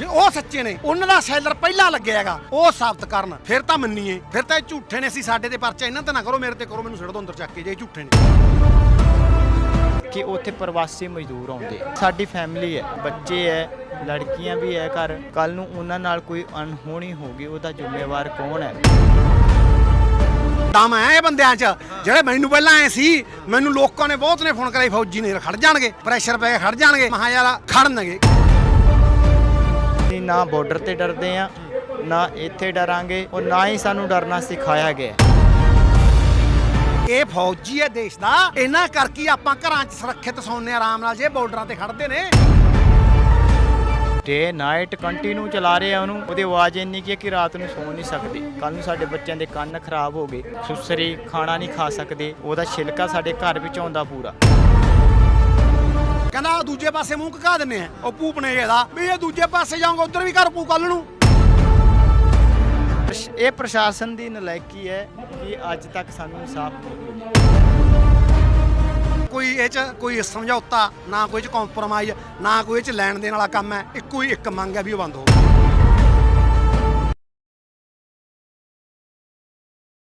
ਜੇ ਉਹ ਸੱਚੇ ਨੇ ਉਹਨਾਂ ਦਾ ਸੈਲਰ ਪਹਿਲਾਂ ਲੱਗਿਆ ਹੈਗਾ ਉਹ ਸਾਬਤ ਕਰਨ। ਫਿਰ ਤਾਂ ਮੰਨੀਏ ਫਿਰ ਤਾਂ ਇਹ ਝੂਠੇ ਨੇ ਅਸੀਂ ਸਾਡੇ ਤੇ ਪਰਚਾ ਇਹਨਾਂ ਤੇ ਨਾ ਕਰੋ ਮੇਰੇ ਤੇ ਕਰੋ ਮੈਨੂੰ ਸਿੱਟ ਦੋ ਅੰਦਰ ਚੱਕ ਕੇ ਜੇ ਇਹ ਝੂਠੇ ਨੇ। ਕਿ ਉੱਥੇ ਪ੍ਰਵਾਸੀ ਮਜ਼ਦੂਰ ਆਉਂਦੇ। ਸਾਡੀ ਫੈਮਿਲੀ ਹੈ ਬੱਚੇ ਹੈ ਲੜਕੀਆਂ ਵੀ ਹੈ ਘਰ। ਕੱਲ ਨੂੰ ਉਹਨਾਂ ਨਾਲ ਕੋਈ ਅਣਹੋਣੀ ਹੋ ਗਈ ਉਹਦਾ ਜ਼ਿੰਮੇਵਾਰ ਕੌਣ ਹੈ? ਦਮ ਹੈ ਇਹ ਬੰਦਿਆਂ 'ਚ ਜਿਹੜੇ ਮੈਨੂੰ ਪਹਿਲਾਂ ਆਏ ਸੀ ਮੈਨੂੰ ਲੋਕਾਂ ਨੇ ਬਹੁਤ ਨੇ ਫੋਨ ਕਰਾਈ ਫੌਜੀ ਨੇ ਖੜ ਜਾਣਗੇ ਪ੍ਰੈਸ਼ਰ ਪੈ ਕੇ ਖੜ ਜਾਣਗੇ ਮਹਾ ਯਾਰ ਖੜਨਗੇ। ਅਸੀਂ ਨਾ ਬਾਰਡਰ ਤੇ ਡਰਦੇ ਆ ਨਾ ਇੱਥੇ ਡਰਾਂਗੇ ਔਰ ਨਾ ਹੀ ਸਾਨੂੰ ਡਰਨਾ ਸਿਖਾਇਆ ਗਿਆ। ਇਹ ਫੌਜੀ ਹੈ ਦੇਸ਼ ਦਾ। ਇਹਨਾਂ ਕਰਕੇ ਆਪਾਂ ਘਰਾਂ 'ਚ ਸੁਰੱਖਿਅਤ ਸੌਂਨੇ ਆਰਾਮ ਨਾਲ ਜੇ ਬਾਰਡਰਾਂ ਤੇ ਖੜਦੇ ਨੇ। ਡੇ ਨਾਈਟ ਕੰਟੀਨਿਊ ਚਲਾ ਰਹੇ ਆ ਉਹਨੂੰ ਉਹਦੀ ਆਵਾਜ਼ ਇੰਨੀ ਕੀ ਕਿ ਰਾਤ ਨੂੰ ਸੌ ਨਹੀਂ ਸਕਦੇ। ਕੱਲ ਨੂੰ ਸਾਡੇ ਬੱਚਿਆਂ ਦੇ ਕੰਨ ਖਰਾਬ ਹੋ ਗਏ ਸੁਸਰੀ ਖਾਣਾ ਨਹੀਂ ਖਾ ਸਕਦੇ ਉਹਦਾ ਛਿਲਕਾ ਸਾਡੇ ਘਰ ਵਿੱਚ ਆਉਂਦਾ ਪੂਰਾ। ਕਹਿੰਦਾ ਆਹ ਦੂਜੇ ਪਾਸੇ ਮੂੰਹ ਕਕਾ ਦਿੰਨੇ ਆ। ਉਹ ਪੂਪ ਨੇ ਇਹਦਾ ਵੀ ਇਹ ਦੂਜੇ ਪਾਸੇ ਜਾਊਂਗਾ ਉਧਰ ਵੀ ਕਰ ਪੂ ਕੱਲ ਨੂੰ। ਪ੍ਰਸ਼- ਇਹ ਪ੍ਰਸ਼ਾਸਨ ਦੀ ਨਲਾਇਕੀ ਹੈ ਕਿ ਅੱਜ ਤੱਕ ਸਾਨੂੰ ਇਨਸਾਫ ਨਹੀਂ ਮਿਲਿਆ। ਕੋਈ ਇਹ 'ਚ ਕੋਈ ਸਮਝੌਤਾ ਨਾ ਕੋਈ 'ਚ ਕੰਪਰੋਮਾਈਜ਼ ਨਾ ਕੋਈ ਇਹ 'ਚ ਲੈਣ ਦੇਣ ਵਾਲਾ ਕੰਮ ਹੈ ਇੱਕੋ ਹੀ ਇੱਕ ਮੰਗ ਹੈ ਵੀ ਉਹ ਬੰਦ ਹੋਵੇ।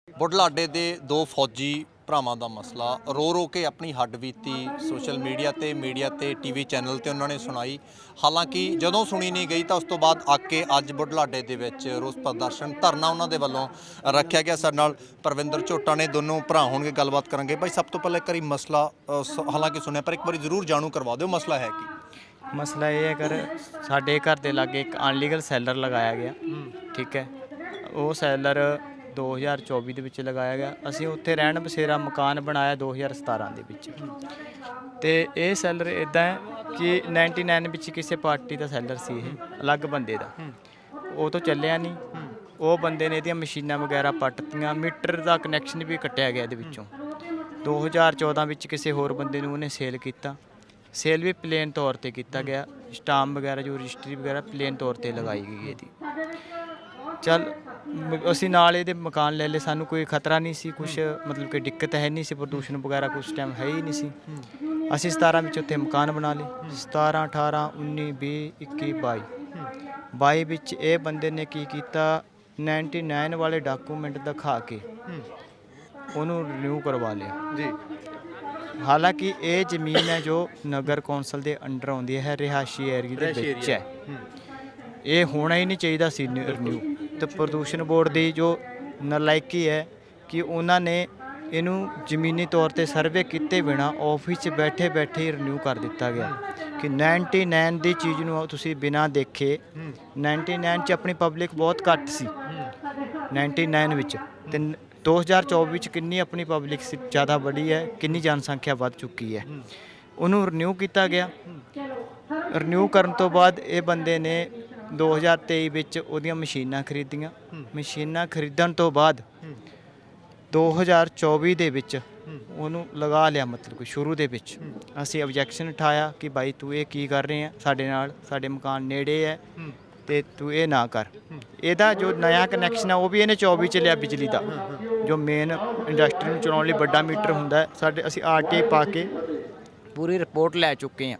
ਬੁਢਲਾਡੇ ਦੇ ਦੋ ਫੌਜੀ ਭਰਾਵਾਂ ਦਾ ਮਸਲਾ। ਰੋ ਰੋ ਕੇ ਆਪਣੀ ਹੱਡ ਬੀਤੀ ਸੋਸ਼ਲ ਮੀਡੀਆ ਤੇ ਮੀਡੀਆ ਤੇ ਟੀਵੀ ਚੈਨਲ ਤੇ ਉਹਨਾਂ ਨੇ ਸੁਣਾਈ। ਹਾਲਾਂਕਿ ਜਦੋਂ ਸੁਣੀ ਨਹੀਂ ਗਈ ਤਾਂ ਉਸ ਤੋਂ ਬਾਅਦ ਆ ਕੇ ਅੱਜ ਬੁਢਲਾਡੇ ਦੇ ਵਿੱਚ ਰੋਸ ਪ੍ਰਦਰਸ਼ਨ ਧਰਨਾ ਉਹਨਾਂ ਦੇ ਵੱਲੋਂ ਰੱਖਿਆ ਗਿਆ। ਸਾਡੇ ਨਾਲ ਪਰਵਿੰਦਰ ਝੋਟਾ ਨੇ ਦੋਨੋਂ ਭਰਾ ਹੋਣਗੇ ਗੱਲਬਾਤ ਕਰਾਂਗੇ। ਭਾਈ ਸਭ ਤੋਂ ਪਹਿਲਾਂ ਇੱਕ ਵਾਰੀ ਮਸਲਾ ਅ, ਸ- ਹਾਲਾਂਕਿ ਸੁਣਿਆ ਪਰ ਇੱਕ ਵਾਰੀ ਜ਼ਰੂਰ ਜਾਣੂ ਕਰਵਾ ਦਿਓ ਮਸਲਾ ਹੈ ਕੀ? ਮਸਲਾ ਇਹ ਹੈ ਕਰ ਸਾਡੇ ਘਰ ਦੇ ਲਾਗੇ ਇੱਕ ਅਨਲੀਗਲ ਸੈਲਰ ਲਗਾਇਆ ਗਿਆ ਠੀਕ ਹੈ। ਉਹ ਸੈਲਰ 2024 ਦੇ ਵਿੱਚ ਲਗਾਇਆ ਗਿਆ। ਅਸੀਂ ਉੱਥੇ ਰਹਿਣ ਬਸੇਰਾ ਮਕਾਨ ਬਣਾਇਆ 2017 ਦੇ ਵਿੱਚ। ਤੇ ਇਹ ਸੈਲਰ ਇਦਾਂ ਹੈ ਕਿ 99 ਵਿੱਚ ਕਿਸੇ ਪਾਰਟੀ ਦਾ ਸੈਲਰ ਸੀ ਇਹ, ਅਲੱਗ ਬੰਦੇ ਦਾ। ਉਹ ਤੋਂ ਚੱਲਿਆ ਨਹੀਂ। ਉਹ ਬੰਦੇ ਨੇ ਇਹਦੀਆਂ ਮਸ਼ੀਨਾਂ ਵਗੈਰਾ ਪੱਟਤੀਆਂ, ਮੀਟਰ ਦਾ ਕਨੈਕਸ਼ਨ ਵੀ ਕੱਟਿਆ ਗਿਆ ਇਹਦੇ ਵਿੱਚੋਂ। 2014 ਵਿੱਚ ਕਿਸੇ ਹੋਰ ਬੰਦੇ ਨੂੰ ਉਹਨੇ ਸੇਲ ਕੀਤਾ। ਸੇਲ ਵੀ ਪਲੇਨ ਤੌਰ ਤੇ ਕੀਤਾ ਗਿਆ। ਸਟਾਮ ਵਗੈਰਾ ਜੋ ਰਜਿਸਟਰੀ ਵਗੈਰਾ ਪਲੇਨ ਤੌਰ ਤੇ ਲਗਾਈ ਗਈ ਇਹਦੀ। ਚਲ ਮ- ਅਸੀਂ ਨਾਲ ਇਹਦੇ ਮਕਾਨ ਲੈ ਲਏ ਸਾਨੂੰ ਕੋਈ ਖਤਰਾ ਨਹੀਂ ਸੀ ਕੁਝ ਮਤਲਬ ਕਿ ਦਿੱਕਤ ਹੈ ਨਹੀਂ ਸੀ ਪ੍ਰਦੂਸ਼ਣ ਵਗੈਰਾ ਕੁਝ ਟਾਈਮ ਹੈ ਹੀ ਨਹੀਂ ਸੀ। ਅਸੀਂ 17 ਵਿੱਚ ਉੱਥੇ ਮਕਾਨ ਬਣਾ ਲਏ 17 18 19 20 21 22 22 ਵਿੱਚ ਇਹ ਬੰਦੇ ਨੇ ਕੀ ਕੀਤਾ 99 ਵਾਲੇ ਡਾਕੂਮੈਂਟ ਦਿਖਾ ਕੇ ਉਹਨੂੰ ਰਿਨਿਊ ਕਰਵਾ ਲਿਆ। ਜੀ। ਹਾਲਾਂਕਿ ਇਹ ਜ਼ਮੀਨ ਹੈ ਜੋ ਨਗਰ ਕੌਂਸਲ ਦੇ ਅੰਡਰ ਆਉਂਦੀ ਹੈ ਰਿਹਾਸ਼ੀ ਏਰੀਆ ਦੇ ਵਿੱਚ ਹੈ। ਇਹ ਹੋਣਾ ਹੀ ਨਹੀਂ ਚਾਹੀਦਾ ਸੀ ਰਿਨਿਊ ਤੇ ਪ੍ਰਦੂਸ਼ਣ ਬੋਰਡ ਦੀ ਜੋ ਨਲਾਇਕੀ ਹੈ ਕਿ ਉਹਨਾਂ ਨੇ ਇਹਨੂੰ ਜ਼ਮੀਨੀ ਤੌਰ ਤੇ ਸਰਵੇ ਕੀਤੇ ਬਿਨਾ ਆਫਿਸ 'ਚ ਬੈਠੇ ਬੈਠੇ ਰਿਨਿਊ ਕਰ ਦਿੱਤਾ ਗਿਆ। ਕਿ 99 ਦੀ ਚੀਜ਼ ਨੂੰ ਤੁਸੀਂ ਬਿਨਾ ਦੇਖੇ 99 'ਚ ਆਪਣੀ ਪਬਲਿਕ ਬਹੁਤ ਘੱਟ ਸੀ। 99 ਵਿੱਚ ਤੇ ਨ- 2024 ਵਿੱਚ ਕਿੰਨੀ ਆਪਣੀ ਪਬਲਿਕ ਜ਼ਿਆਦਾ ਬੜੀ ਹੈ, ਕਿੰਨੀ ਜਨਸੰਖਿਆ ਵੱਧ ਚੁੱਕੀ ਹੈ। ਉਹਨੂੰ ਰਿਨਿਊ ਕੀਤਾ ਗਿਆ। ਰਿਨਿਊ ਕਰਨ ਤੋਂ ਬਾਅਦ ਇਹ ਬੰਦੇ ਨੇ 2023 ਵਿੱਚ ਉਹਦੀਆਂ ਮਸ਼ੀਨਾਂ ਖਰੀਦੀਆਂ। ਮਸ਼ੀਨਾਂ ਖਰੀਦਣ ਤੋਂ ਬਾਅਦ 2024 ਦੇ ਵਿੱਚ ਉਹਨੂੰ ਲਗਾ ਲਿਆ ਮਤਲਬ ਕਿ ਸ਼ੁਰੂ ਦੇ ਵਿੱਚ। ਅਸੀਂ ਆਬਜੈਕਸ਼ਨ ਉਠਾਇਆ ਕਿ ਭਾਈ ਤੂੰ ਇਹ ਕੀ ਕਰ ਰਹੇ ਆ? ਸਾਡੇ ਨਾਲ ਸਾਡੇ ਮਕਾਨ ਨੇੜੇ ਹੈ ਤੇ ਤੂੰ ਇਹ ਨਾ ਕਰ। ਇਹਦਾ ਜੋ ਨਵਾਂ ਕਨੈਕਸ਼ਨ ਹੈ ਉਹ ਵੀ ਇਹਨੇ 24 ਚ ਲਿਆ ਬਿਜਲੀ ਦਾ। ਜੋ ਮੇਨ ਇੰਡਸਟਰੀ ਨੂੰ ਚਲਾਉਣ ਲਈ ਵੱਡਾ ਮੀਟਰ ਹੁੰਦਾ ਹੈ। ਸਾਡੇ ਅਸੀਂ ਆਰਟੀ ਪਾ ਕੇ ਪੂਰੀ ਰਿਪੋਰਟ ਲੈ ਚੁੱਕੇ ਹਾਂ।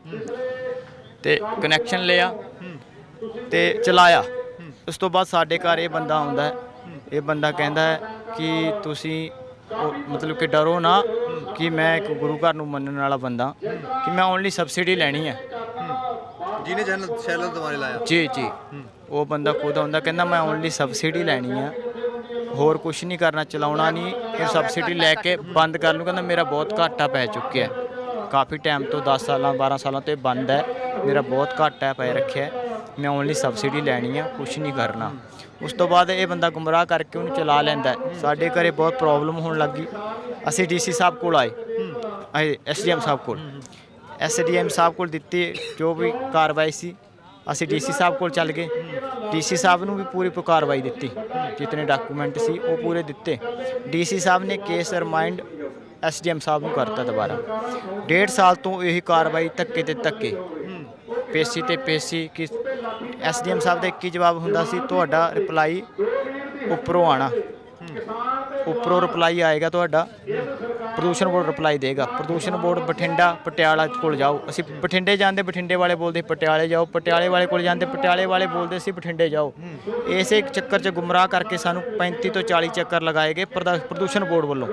ਤੇ ਕਨੈਕਸ਼ਨ ਲਿਆ। ਤੇ ਚਲਾਇਆ। ਉਸ ਤੋਂ ਬਾਅਦ ਸਾਡੇ ਘਰ ਇਹ ਬੰਦਾ ਆਉਂਦਾ ਹੈ। ਇਹ ਬੰਦਾ ਕਹਿੰਦਾ ਹੈ ਕਿ ਤੁਸੀਂ ਉਹ ਮਤਲਬ ਕਿ ਡਰੋ ਨਾ ਕਿ ਮੈਂ ਇੱਕ ਗੁਰੂ ਘਰ ਨੂੰ ਮੰਨਣ ਵਾਲਾ ਬੰਦਾ ਕਿ ਮੈਂ ਓਨਲੀ ਸਬਸਿਡੀ ਲੈਣੀ ਹੈ। ਜਿਹਨੇ ਚੈਨਲ ਚੈਨਲ ਦੁਬਾਰੇ ਲਾਇਆ। ਜੀ ਜੀ। ਉਹ ਬੰਦਾ ਖੁਦ ਆਉਂਦਾ ਕਹਿੰਦਾ ਮੈਂ ਓਨਲੀ ਸਬਸਿਡੀ ਲੈਣੀ ਆ ਹੋਰ ਕੁਝ ਨਹੀਂ ਕਰਨਾ ਚਲਾਉਣਾ ਨਹੀਂ। ਇਹ ਸਬਸਿਡੀ ਲੈ ਕੇ ਬੰਦ ਕਰ ਲੂੰ। ਕਹਿੰਦਾ ਮੇਰਾ ਬਹੁਤ ਘਾਟਾ ਪੈ ਚੁੱਕਿਆ ਹੈ। ਕਾਫੀ ਟਾਈਮ ਤੋਂ 10 ਸਾਲਾਂ 12 ਸਾਲਾਂ ਤੋਂ ਇਹ ਬੰਦ ਹੈ। ਮੇਰਾ ਬਹੁਤ ਘਾਟਾ ਪੈ ਰੱਖਿਆ ਹੈ। ਮੈਂ ਓਨਲੀ ਸਬਸਿਡੀ ਲੈਣੀ ਆ ਕੁਝ ਨਹੀਂ ਕਰਨਾ। ਉਸ ਤੋਂ ਬਾਅਦ ਇਹ ਬੰਦਾ ਗੁੰਮਰਾਹ ਕਰਕੇ ਉਹਨੂੰ ਚਲਾ ਲੈਂਦਾ ਸਾਡੇ ਘਰੇ ਬਹੁਤ ਪ੍ਰੋਬਲਮ ਹੋਣ ਲੱਗੀ ਅਸੀਂ ਡੀਸੀ ਸਾਹਿਬ ਕੋਲ ਆਏ। ਆਏ ਐਸਡੀਐਮ ਸਾਹਿਬ ਕੋਲ। ਐਸਡੀਐਮ ਸਾਹਿਬ ਕੋਲ ਦਿੱਤੀ, ਜੋ ਵੀ ਕਾਰਵਾਈ ਸੀ, ਅਸੀਂ ਡੀਸੀ ਸਾਹਿਬ ਕੋਲ ਚੱਲ ਗਏ। ਡੀਸੀ ਸਾਹਿਬ ਨੂੰ ਵੀ ਪੂਰੀ ਪ- ਕਾਰਵਾਈ ਦਿੱਤੀ। ਜਿਤਨੇ ਡਾਕੂਮੈਂਟ ਸੀ, ਉਹ ਪੂਰੇ ਦਿੱਤੇ। ਡੀਸੀ ਸਾਹਿਬ ਨੇ ਕੇਸ ਰਿਮਾਈਂਡ ਐਸਡੀਐਮ ਸਾਹਿਬ ਨੂੰ ਕਰਤਾ ਦੁਬਾਰਾ। ਡੇਢ ਸਾਲ ਤੋਂ ਇਹੀ ਕਾਰਵਾਈ ਧੱਕੇ ਤੇ ਧੱਕੇ। ਪੇਸੀ ਤੇ ਪੇਸੀ ਕਿ ਐਸਡੀਐਮ ਸਾਹਿਬ ਦਾ ਇੱਕ ਹੀ ਜਵਾਬ ਹੁੰਦਾ ਸੀ, ਤੁਹਾਡਾ ਰਿਪਲਾਈ ਉੱਪਰੋਂ ਆਣਾ ਉੱਪਰੋਂ ਰਿਪਲਾਈ ਆਏਗਾ ਤੁਹਾਡਾ। ਪ੍ਰਦੂਸ਼ਣ ਬੋਰਡ ਰਿਪਲਾਈ ਦੇਗਾ। ਪ੍ਰਦੂਸ਼ਣ ਬੋਰਡ ਬਠਿੰਡਾ, ਪਟਿਆਲਾ ਕੋਲ ਜਾਓ। ਅਸੀਂ ਬਠਿੰਡੇ ਜਾਂਦੇ, ਬਠਿੰਡੇ ਵਾਲੇ ਬੋਲਦੇ ਪਟਿਆਲੇ ਜਾਓ। ਪਟਿਆਲੇ ਵਾਲੇ ਕੋਲ ਜਾਂਦੇ, ਪਟਿਆਲੇ ਵਾਲੇ ਬੋਲਦੇ ਸੀ, ਬਠਿੰਡੇ ਜਾਓ। ਇਸੇ ਚੱਕਰ 'ਚ ਗੁੰਮਰਾਹ ਕਰਕੇ ਸਾਨੂੰ 35 ਤੋਂ 40 ਚੱਕਰ ਲਗਾਏ ਗਏ ਪ੍ਰਦਾ- ਪ੍ਰਦੂਸ਼ਣ ਬੋਰਡ ਵੱਲੋਂ।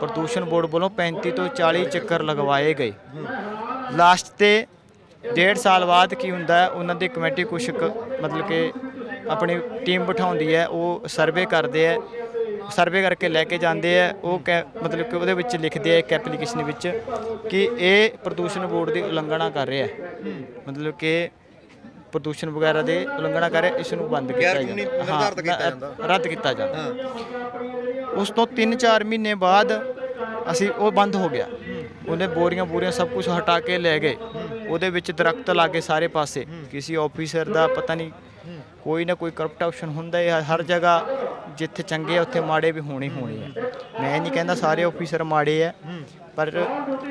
ਪ੍ਰਦੂਸ਼ਣ ਬੋਰਡ ਵੱਲੋਂ 35 ਤੋਂ 40 ਚੱਕਰ ਲਗਵਾਏ ਗਏ। ਲਾਸਟ ਤੇ ਡੇਢ ਸਾਲ ਬਾਅਦ ਕੀ ਹੁੰਦਾ ਹੈ ਉਹਨਾਂ ਦੀ ਕਮੇਟੀ ਕੁਛ ਕੁ ਮਤਲਬ ਕਿ ਆਪਣੀ ਟੀਮ ਬਿਠਾਉਂਦੀ ਹੈ ਉਹ ਸਰਵੇ ਕਰਦੇ ਹੈ ਸਰਵੇ ਕਰਕੇ ਲੈ ਕੇ ਜਾਂਦੇ ਆ ਉਹ ਮਤਲਬ ਕਿ ਉਹਦੇ ਵਿੱਚ ਲਿਖਦੇ ਆ ਇੱਕ ਐਪਲੀਕੇਸ਼ਨ ਵਿੱਚ ਕਿ ਇਹ ਪ੍ਰਦੂਸ਼ਣ ਬੋਰਡ ਦੀ ਉਲੰਘਣਾ ਕਰ ਰਿਹਾ ਹੈ। ਮਤਲਬ ਕਿ ਪ੍ਰਦੂਸ਼ਣ ਵਗੈਰਾ ਦੇ ਉਲੰਘਣਾ ਕਰ ਰਿਹਾ ਇਸ ਨੂੰ ਬੰਦ ਕੀਤਾ ਜਾਂਦਾ। ਹਾਂ, ਜਾਂਦਾ। ਰੱਦ ਕੀਤਾ ਜਾਂਦਾ। ਉਸ ਤੋਂ 3-4 ਮਹੀਨੇ ਬਾਅਦ ਅਸੀਂ ਉਹ ਬੰਦ ਹੋ ਗਿਆ। ਉਹਨੇ ਬੋਰੀਆਂ ਬੋਰੀਆਂ ਸਭ ਕੁਝ ਹਟਾ ਕੇ ਲੈ ਗਏ। ਉਹਦੇ ਵਿੱਚ ਦਰਖਤ ਲਾਗੇ ਸਾਰੇ ਪਾਸੇ। ਕਿਸੇ ਆਫੀਸਰ ਦਾ ਪਤਾ ਨਹੀਂ ਕੋਈ ਨਾ ਕੋਈ ਕਰਪਟ ਆਪਸ਼ਨ ਹੁੰਦਾ ਹੈ। ਹਰ ਜਗ੍ਹਾ ਜਿੱਥੇ ਚੰਗੇ ਆ, ਉੱਥੇ ਮਾੜੇ ਵੀ ਹੋਣੇ ਹੋਣੇ ਆ। ਮੈਂ ਨਹੀਂ ਕਹਿੰਦਾ ਸਾਰੇ ਆਫੀਸਰ ਮਾੜੇ ਆ, ਪਰ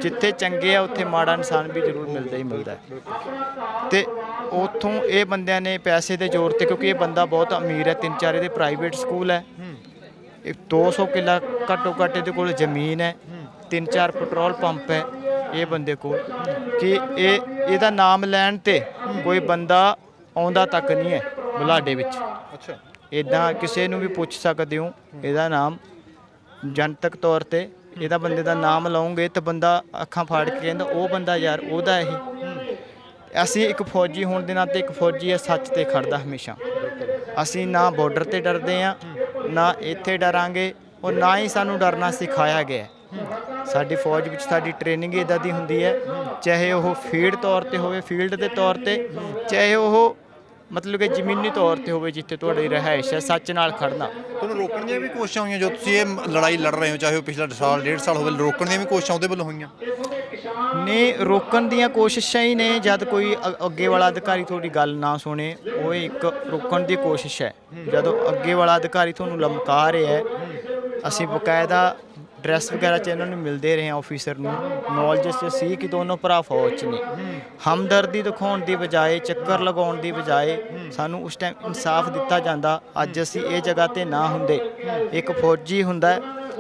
ਜਿੱਥੇ ਚੰਗੇ ਆ, ਉੱਥੇ ਮਾੜਾ ਇਨਸਾਨ ਵੀ ਜ਼ਰੂਰ ਮਿਲਦਾ ਹੀ ਮਿਲਦਾ ਹੈ। ਤੇ ਉਥੋਂ ਇਹ ਬੰਦਿਆਂ ਨੇ ਪੈਸੇ ਦੇ ਜ਼ੋਰ ਤੇ, ਕਿਉਂਕਿ ਇਹ ਬੰਦਾ ਬਹੁਤ ਅਮੀਰ ਹੈ, ਤਿੰਨ ਚਾਰ ਇਹਦੇ ਪ੍ਰਾਈਵੇਟ ਸਕੂਲ ਹੈ। ਇੱਕ 200 ਕਿੱਲਾ ਘੱਟੋ ਘੱਟ ਇਹਦੇ ਕੋਲ ਜ਼ਮੀਨ ਹੈ। ਤਿੰਨ ਚਾਰ ਪੈਟਰੋਲ ਪੰਪ ਹੈ ਇਹ ਬੰਦੇ ਕੋਲ ਕਿ ਇਹ ਇਹਦਾ ਨਾਮ ਲੈਣ ਤੇ ਕੋਈ ਬੰਦਾ ਆਉਂਦਾ ਤੱਕ ਨਹੀਂ ਹੈ ਬੁਲਾਡੇ ਵਿੱਚ। ਅੱਛਾ। ਇਦਾਂ ਕਿਸੇ ਨੂੰ ਵੀ ਪੁੱਛ ਸਕਦੇ ਹੋ ਇਹਦਾ ਨਾਮ ਜਨਤਕ ਤੌਰ ਤੇ ਇਹਦਾ ਬੰਦੇ ਦਾ ਨਾਮ ਲਾਉਂਗੇ ਤਾਂ ਬੰਦਾ ਅੱਖਾਂ ਫਾੜ ਕੇ ਕਹਿੰਦਾ ਉਹ ਬੰਦਾ ਯਾਰ ਉਹਦਾ ਇਹੀ ਅਸੀਂ ਇੱਕ ਫੌਜੀ ਹੋਣ ਦੇ ਨਾਤੇ ਇੱਕ ਫੌਜੀ ਹੈ ਸੱਚ ਤੇ ਖੜਦਾ ਹਮੇਸ਼ਾ। ਅਸੀਂ ਨਾ ਬਾਰਡਰ ਤੇ ਡਰਦੇ ਆ ਨਾ ਇੱਥੇ ਡਰਾਂਗੇ ਔਰ ਨਾ ਹੀ ਸਾਨੂੰ ਡਰਨਾ ਸਿਖਾਇਆ ਗਿਆ। ਸਾਡੀ ਫੌਜ ਵਿੱਚ ਸਾਡੀ ਟ੍ਰੇਨਿੰਗ ਇਦਾਂ ਦੀ ਹੁੰਦੀ ਹੈ ਚਾਹੇ ਉਹ ਫੀਲਡ ਤੌਰ ਤੇ ਹੋਵੇ ਫੀਲਡ ਦੇ ਤੌਰ ਤੇ ਚਾਹੇ ਉਹ ਮਤਲਬ ਕਿ ਜ਼ਮੀਨੀ ਤੌਰ ਤੇ ਹੋਵੇ ਜਿੱਥੇ ਤੁਹਾਡੀ ਰਿਹਾਇਸ਼ ਹੈ ਸੱਚ ਨਾਲ ਖੜਨਾ। ਤੁਹਾਨੂੰ ਰੋਕਣ ਦੀਆਂ ਵੀ ਕੋਸ਼ਿਸ਼ਾਂ ਹੋਈਆਂ ਜੋ ਤੁਸੀਂ ਇਹ ਲੜਾਈ ਲੜ ਰਹੇ ਹੋ ਚਾਹੇ ਉਹ ਪਿਛਲਾ ਸਾਲ ਡੇਢ ਸਾਲ ਹੋਵੇ ਰੋਕਣ ਦੀਆਂ ਵੀ ਕੋਸ਼ਿਸ਼ਾਂ ਉਹਦੇ ਵੱਲੋਂ ਹੋਈਆਂ? ਨੇ ਰੋਕਣ ਦੀਆਂ ਕੋਸ਼ਿਸ਼ਾਂ ਹੀ ਨੇ ਜਦ ਕੋਈ ਅੱਗੇ ਵਾਲਾ ਅਧਿਕਾਰੀ ਤੁਹਾਡੀ ਗੱਲ ਨਾ ਸੁਣੇ ਉਹ ਇੱਕ ਰੋਕਣ ਦੀ ਕੋਸ਼ਿਸ਼ ਹੈ। ਜਦੋਂ ਅੱਗੇ ਵਾਲਾ ਅਧਿਕਾਰੀ ਤੁਹਾਨੂੰ ਲਮਕਾ ਰਿਹਾ ਹੈ ਅਸੀਂ ਬਕਾਇਦਾ ਡਰੈਸ ਵਗੈਰਾ ਚ ਇਹਨਾਂ ਨੂੰ ਮਿਲਦੇ ਰਹੇ ਹਾਂ ਆਫੀਸਰ ਨੂੰ। ਨੌਲੇਜ ਚ ਸੀ ਕਿ ਦੋਨੋਂ ਭਰਾ ਫੌਜ ਚ ਨੇ। ਹਮਦਰਦੀ ਦਿਖਾਉਣ ਦੀ ਬਜਾਏ, ਚੱਕਰ ਲਗਾਉਣ ਦੀ ਬਜਾਏ ਸਾਨੂੰ ਉਸ ਟਾਈਮ ਇਨਸਾਫ ਦਿੱਤਾ ਜਾਂਦਾ। ਅੱਜ ਅਸੀਂ ਇਹ ਜਗ੍ਹਾ ਤੇ ਨਾ ਹੁੰਦੇ। ਇੱਕ ਫੌਜੀ ਹੁੰਦਾ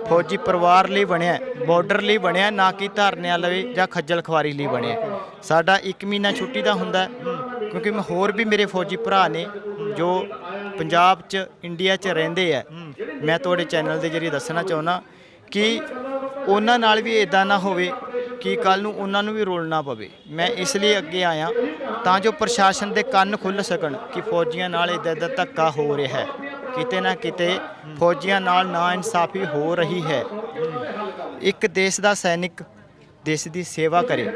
ਫੌਜੀ ਪਰਿਵਾਰ ਲਈ ਬਣਿਆ ਬਾਰਡਰ ਲਈ ਬਣਿਆ ਨਾ ਕਿ ਧਰਨਿਆਂ ਲਈ ਜਾਂ ਖੱਜਲ ਖਵਾਰੀ ਲਈ ਬਣਿਆ ਸਾਡਾ 1 ਮਹੀਨਾ ਛੁੱਟੀ ਦਾ ਹੁੰਦਾ ਕਿਉਂਕਿ ਮੈਂ ਹੋਰ ਵੀ ਮੇਰੇ ਫੌਜੀ ਭਰਾ ਨੇ ਜੋ ਪੰਜਾਬ 'ਚ ਇੰਡੀਆ 'ਚ ਰਹਿੰਦੇ ਆ। ਮੈਂ ਤੁਹਾਡੇ ਚੈਨਲ ਦੇ ਜਰੀਏ ਦੱਸਣਾ ਚਾਹੁੰਦਾ। ਕਿ ਉਹਨਾਂ ਨਾਲ ਵੀ ਇਦਾਂ ਨਾ ਹੋਵੇ ਕਿ ਕੱਲ ਨੂੰ ਉਹਨਾਂ ਨੂੰ ਵੀ ਰੋਲਣਾ ਪਵੇ। ਮੈਂ ਇਸ ਲਈ ਅੱਗੇ ਆਇਆ ਤਾਂ ਜੋ ਪ੍ਰਸ਼ਾਸਨ ਦੇ ਕੰਨ ਖੁੱਲ ਸਕਣ ਕਿ ਫੌਜੀਆਂ ਨਾਲ ਇਦਾਂ ਦਾ ਧੱਕਾ ਹੋ ਰਿਹਾ ਹੈ। ਕਿਤੇ ਨਾ ਕਿਤੇ ਫੌਜੀਆਂ ਨਾਲ ਨਾ ਇਨਸਾਫੀ ਹੋ ਰਹੀ ਹੈ। ਇੱਕ ਦੇਸ਼ ਦਾ ਸੈਨਿਕ ਦੇਸ਼ ਦੀ ਸੇਵਾ ਕਰੇ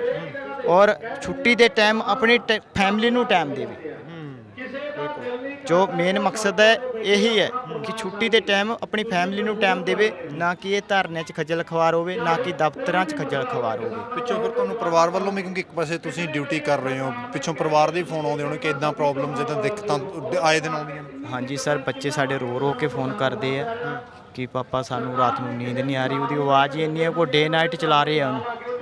ਔਰ ਛੁੱਟੀ ਦੇ ਟਾਈਮ ਆਪਣੀ ਫੈਮਿਲੀ ਨੂੰ ਟਾਈਮ ਦੇਵੇ। ਜੋ ਮੇਨ ਮਕਸਦ ਹੈ ਇਹੀ ਹੈ ਕਿ ਛੁੱਟੀ ਦੇ ਟਾਈਮ ਆਪਣੀ ਫੈਮਿਲੀ ਨੂੰ ਟਾਈਮ ਦੇਵੇ ਨਾ ਕਿ ਇਹ ਧਰਨੇ 'ਚ ਖੱਜਲ ਖਵਾਰ ਹੋਵੇ ਨਾ ਕਿ ਦਫ਼ਤਰਾਂ 'ਚ ਖੱਜਲ ਖਵਾਰ ਹੋਵੇ। ਪਿੱਛੋਂ ਫਿਰ ਤੁਹਾਨੂੰ ਪਰਿਵਾਰ ਵੱਲੋਂ ਵੀ ਕਿਉਂਕਿ ਇੱਕ ਪਾਸੇ ਤੁਸੀਂ ਡਿਊਟੀ ਕਰ ਰਹੇ ਹੋ ਪਿੱਛੋਂ ਪਰਿਵਾਰ ਦੇ ਫੋਨ ਆਉਂਦੇ ਹੋਣੇ ਕਿ ਇਦਾਂ ਪ੍ਰੋਬਲਮਸ ਇਦਾਂ ਦਿੱਕਤਾਂ ਆਏ ਦਿਨ ਆਉਂਦੀਆਂ ਹਾਂਜੀ ਸਰ ਬੱਚੇ ਸਾਡੇ ਰੋ ਰੋ ਕੇ ਫੋਨ ਕਰਦੇ ਆ ਕਿ ਪਾਪਾ ਸਾਨੂੰ ਰਾਤ ਨੂੰ ਨੀਂਦ ਨਹੀਂ ਆ ਰਹੀ ਉਹਦੀ ਆਵਾਜ਼ ਹੀ ਇੰਨੀ ਹੈ ਕੋ ਡੇ ਨਾਈਟ ਚਲਾ ਰਹੇ ਆ ਉਹਨੂੰ।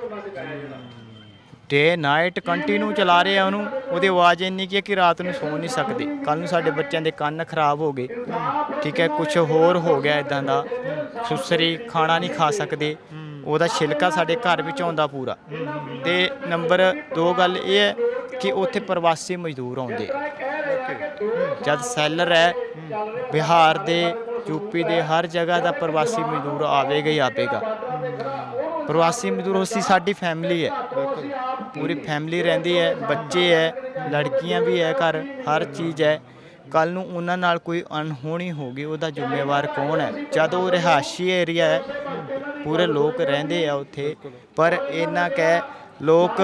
ਡੇ ਨਾਈਟ ਕੰਟੀਨਿਊ ਚਲਾ ਰਹੇ ਆ ਉਹਨੂੰ, ਉਹਦੀ ਆਵਾਜ਼ ਇੰਨੀ ਕੀ ਹੈ ਕਿ ਰਾਤ ਨੂੰ ਸੌ ਨਹੀਂ ਸਕਦੇ। ਕੱਲ ਨੂੰ ਸਾਡੇ ਬੱਚਿਆਂ ਦੇ ਕੰਨ ਖਰਾਬ ਹੋ ਗਏ। ਠੀਕ ਹੈ ਕੁਝ ਹੋਰ ਹੋ ਗਿਆ ਇਦਾਂ ਦਾ। ਸੁਸਰੀ ਖਾਣਾ ਨਹੀਂ ਖਾ ਸਕਦੇ। ਉਹਦਾ ਛਿਲਕਾ ਸਾਡੇ ਘਰ ਵਿੱਚ ਆਉਂਦਾ ਪੂਰਾ। ਤੇ ਨੰਬਰ 2 ਗੱਲ ਇਹ ਹੈ ਕਿ ਉੱਥੇ ਪ੍ਰਵਾਸੀ ਮਜ਼ਦੂਰ ਆਉਂਦੇ ਆ। ਜਦ ਸੈਲਰ ਹੈ, ਬਿਹਾਰ ਦੇ ਯੂਪੀ ਦੇ ਹਰ ਜਗ੍ਹਾ ਦਾ ਪ੍ਰਵਾਸੀ ਮਜ਼ਦੂਰ ਆਵੇਗਾ ਹੀ ਆਵੇਗਾ। ਪ੍ਰਵਾਸੀ ਮਜ਼ਦੂਰ ਉਸੀ ਸਾਡੀ ਫੈਮਿਲੀ ਹੈ। ਪੂਰੀ ਫੈਮਿਲੀ ਰਹਿੰਦੀ ਹੈ, ਬੱਚੇ ਹੈ, ਲੜਕੀਆਂ ਵੀ ਹੈ ਘਰ, ਹਰ ਚੀਜ਼ ਹੈ। ਕੱਲ ਨੂੰ ਉਹਨਾਂ ਨਾਲ ਕੋਈ ਅਣਹੋਣੀ ਹੋ ਗਈ ਉਹਦਾ ਜ਼ਿੰਮੇਵਾਰ ਕੌਣ ਹੈ? ਜਦ ਉਹ ਰਿਹਾਇਸ਼ੀ ਏਰੀਆ ਹੈ, ਪੂਰੇ ਲੋਕ ਰਹਿੰਦੇ ਆ ਉੱਥੇ, ਪਰ ਇਹਨਾਂ ਕਹਿ ਲੋਕ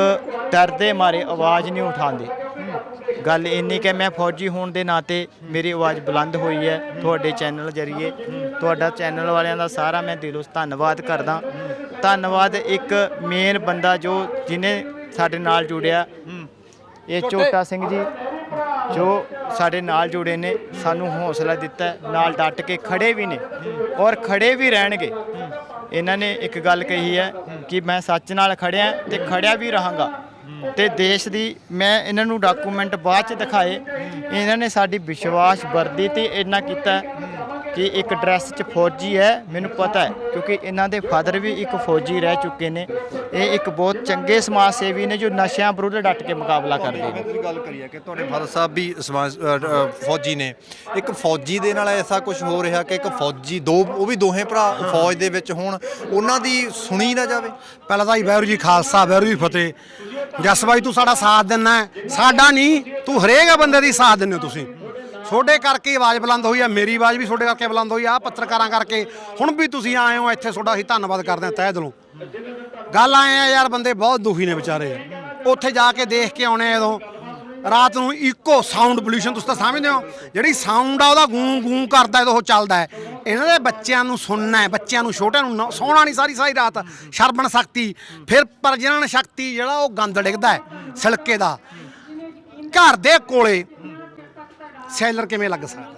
ਡਰਦੇ ਮਾਰੇ, ਆਵਾਜ਼ ਨਹੀਂ ਉਠਾਉਂਦੇ। ਗੱਲ ਇੰਨੀ ਕਿ ਮੈਂ ਫੌਜੀ ਹੋਣ ਦੇ ਨਾਤੇ ਮੇਰੀ ਆਵਾਜ਼ ਬੁਲੰਦ ਹੋਈ ਹੈ ਤੁਹਾਡੇ ਚੈਨਲ ਜਰੀਏ। ਤੁਹਾਡਾ ਚੈਨਲ ਵਾਲਿਆਂ ਦਾ ਸਾਰਾ ਮੈਂ ਦਿਲੋਂ ਧੰਨਵਾਦ ਕਰਦਾ। ਧੰਨਵਾਦ ਇੱਕ ਮੇਨ ਬੰਦਾ ਜੋ ਜਿਨੇ ਸਾਡੇ ਨਾਲ ਜੁੜਿਆ ਇਹ ਛੋਟਾ ਸਿੰਘ ਜੀ ਜੋ ਸਾਡੇ ਨਾਲ ਜੁੜੇ ਨੇ ਸਾਨੂੰ ਹੌਸਲਾ ਦਿੱਤਾ ਨਾਲ ਡਟ ਕੇ ਖੜੇ ਵੀ ਨੇ ਔਰ ਖੜੇ ਵੀ ਰਹਿਣਗੇ। ਇਹਨਾਂ ਨੇ ਇੱਕ ਗੱਲ ਕਹੀ ਹੈ ਕਿ ਮੈਂ ਸੱਚ ਨਾਲ ਖੜਿਆ ਤੇ ਖੜਿਆ ਵੀ ਰਹਾਂਗਾ। ਤੇ ਦੇਸ਼ ਦੀ ਮੈਂ ਇਹਨਾਂ ਨੂੰ ਡਾਕੂਮੈਂਟ ਬਾਅਦ ਚ ਦਿਖਾਏ। ਇਹਨਾਂ ਨੇ ਸਾਡੀ ਵਿਸ਼ਵਾਸ ਵਰਦੀ ਤੇ ਇੰਨਾ ਕੀਤਾ। ਕਿ ਇੱਕ ਡਰੈਸ 'ਚ ਫੌਜੀ ਹੈ ਮੈਨੂੰ ਪਤਾ ਹੈ ਕਿਉਂਕਿ ਇਹਨਾਂ ਦੇ ਫਾਦਰ ਵੀ ਇੱਕ ਫੌਜੀ ਰਹਿ ਚੁੱਕੇ ਨੇ। ਇਹ ਇੱਕ ਬਹੁਤ ਚੰਗੇ ਸਮਾਜ ਸੇਵੀ ਨੇ ਜੋ ਨਸ਼ਿਆਂ ਵਿਰੁੱਧ ਡਟ ਕੇ ਮੁਕਾਬਲਾ ਕਰਦੇ ਨੇ। ਤੁਸੀਂ ਗੱਲ ਕਰੀ ਹੈ ਕਿ ਤੁਹਾਡੇ ਫਾਦਰ ਸਾਹਿਬ ਵੀ ਸਮਾਜ ਫੌਜੀ ਨੇ। ਇੱਕ ਫੌਜੀ ਦੇ ਨਾਲ ਐਸਾ ਕੁਝ ਹੋ ਰਿਹਾ ਕਿ ਇੱਕ ਫੌਜੀ ਦੋ ਉਹ ਵੀ ਦੋਹੇ ਭਰਾ ਫੌਜ ਦੇ ਵਿੱਚ ਹੋਣ ਉਹਨਾਂ ਦੀ ਸੁਣੀ ਨਾ ਜਾਵੇ। ਪਹਿਲਾਂ ਤਾਂ ਜੀ ਵੈਰੂ ਜੀ ਖਾਲਸਾ ਵੈਰੂ ਜੀ ਫਤਿਹ। ਜਸ ਬਾਈ ਤੂੰ ਸਾਡਾ ਸਾਥ ਦਿੰਨਾ ਹੈ। ਸਾਡਾ ਨਹੀਂ ਤੂੰ ਹਰੇਕ ਬੰਦੇ ਦੀ ਸਾਥ ਦਿੰਦੇ ਹੋ ਤੁਸੀਂ। ਤੁਹਾਡੇ ਕਰਕੇ ਆਵਾਜ਼ ਬੁਲੰਦ ਹੋਈ ਆ, ਮੇਰੀ ਆਵਾਜ਼ ਵੀ ਤੁਹਾਡੇ ਕਰਕੇ ਬੁਲੰਦ ਹੋਈ ਆ ਪੱਤਰਕਾਰਾਂ ਕਰਕੇ। ਹੁਣ ਵੀ ਤੁਸੀਂ ਆਏ ਹੋ ਇੱਥੇ, ਤੁਹਾਡਾ ਅਸੀਂ ਧੰਨਵਾਦ ਕਰਦੇ ਹਾਂ, ਤਹਿ ਦਿਲੋਂ। ਗੱਲ ਆਏ ਆ ਯਾਰ, ਬੰਦੇ ਬਹੁਤ ਦੁਖੀ ਨੇ ਵਿਚਾਰੇ। ਉੱਥੇ ਜਾ ਕੇ ਦੇਖ ਕੇ ਆਉਣੇ ਆ ਜਦੋਂ। ਰਾਤ ਨੂੰ ਇੱਕੋ ਸਾਊਂਡ ਪੋਲੂਸ਼ਨ ਤੁਸੀਂ ਤਾਂ ਸਮਝਦੇ ਹੋ, ਜਿਹੜੀ ਸਾਊਂਡ ਆ, ਉਹਦਾ ਗੂੰ ਗੂੰ ਕਰਦਾ ਜਦੋਂ ਉਹ ਚੱਲਦਾ ਹੈ। ਇਹਨਾਂ ਦੇ ਬੱਚਿਆਂ ਨੂੰ ਸੁਣਨਾ ਹੈ, ਬੱਚਿਆਂ ਨੂੰ ਛੋਟਿਆਂ ਨੂੰ ਨਾ- ਸੌਣਾ ਨਹੀਂ, ਸਾਰੀ ਸਾਰੀ ਰਾਤ ਸ਼ਰਬਣ ਸ਼ਕਤੀ। ਫਿਰ ਪ੍ਰਜਨਨ ਸ਼ਕਤੀ ਜਿਹੜਾ ਉਹ ਗੰਦ ਡਿੱਗਦਾ ਹੈ, ਸਿਲਕੇ ਦਾ। ਘਰ ਦੇ ਕੋਲੇ ਸੈਲਰ ਕਿਵੇਂ ਲੱਗ ਸਕਦਾ?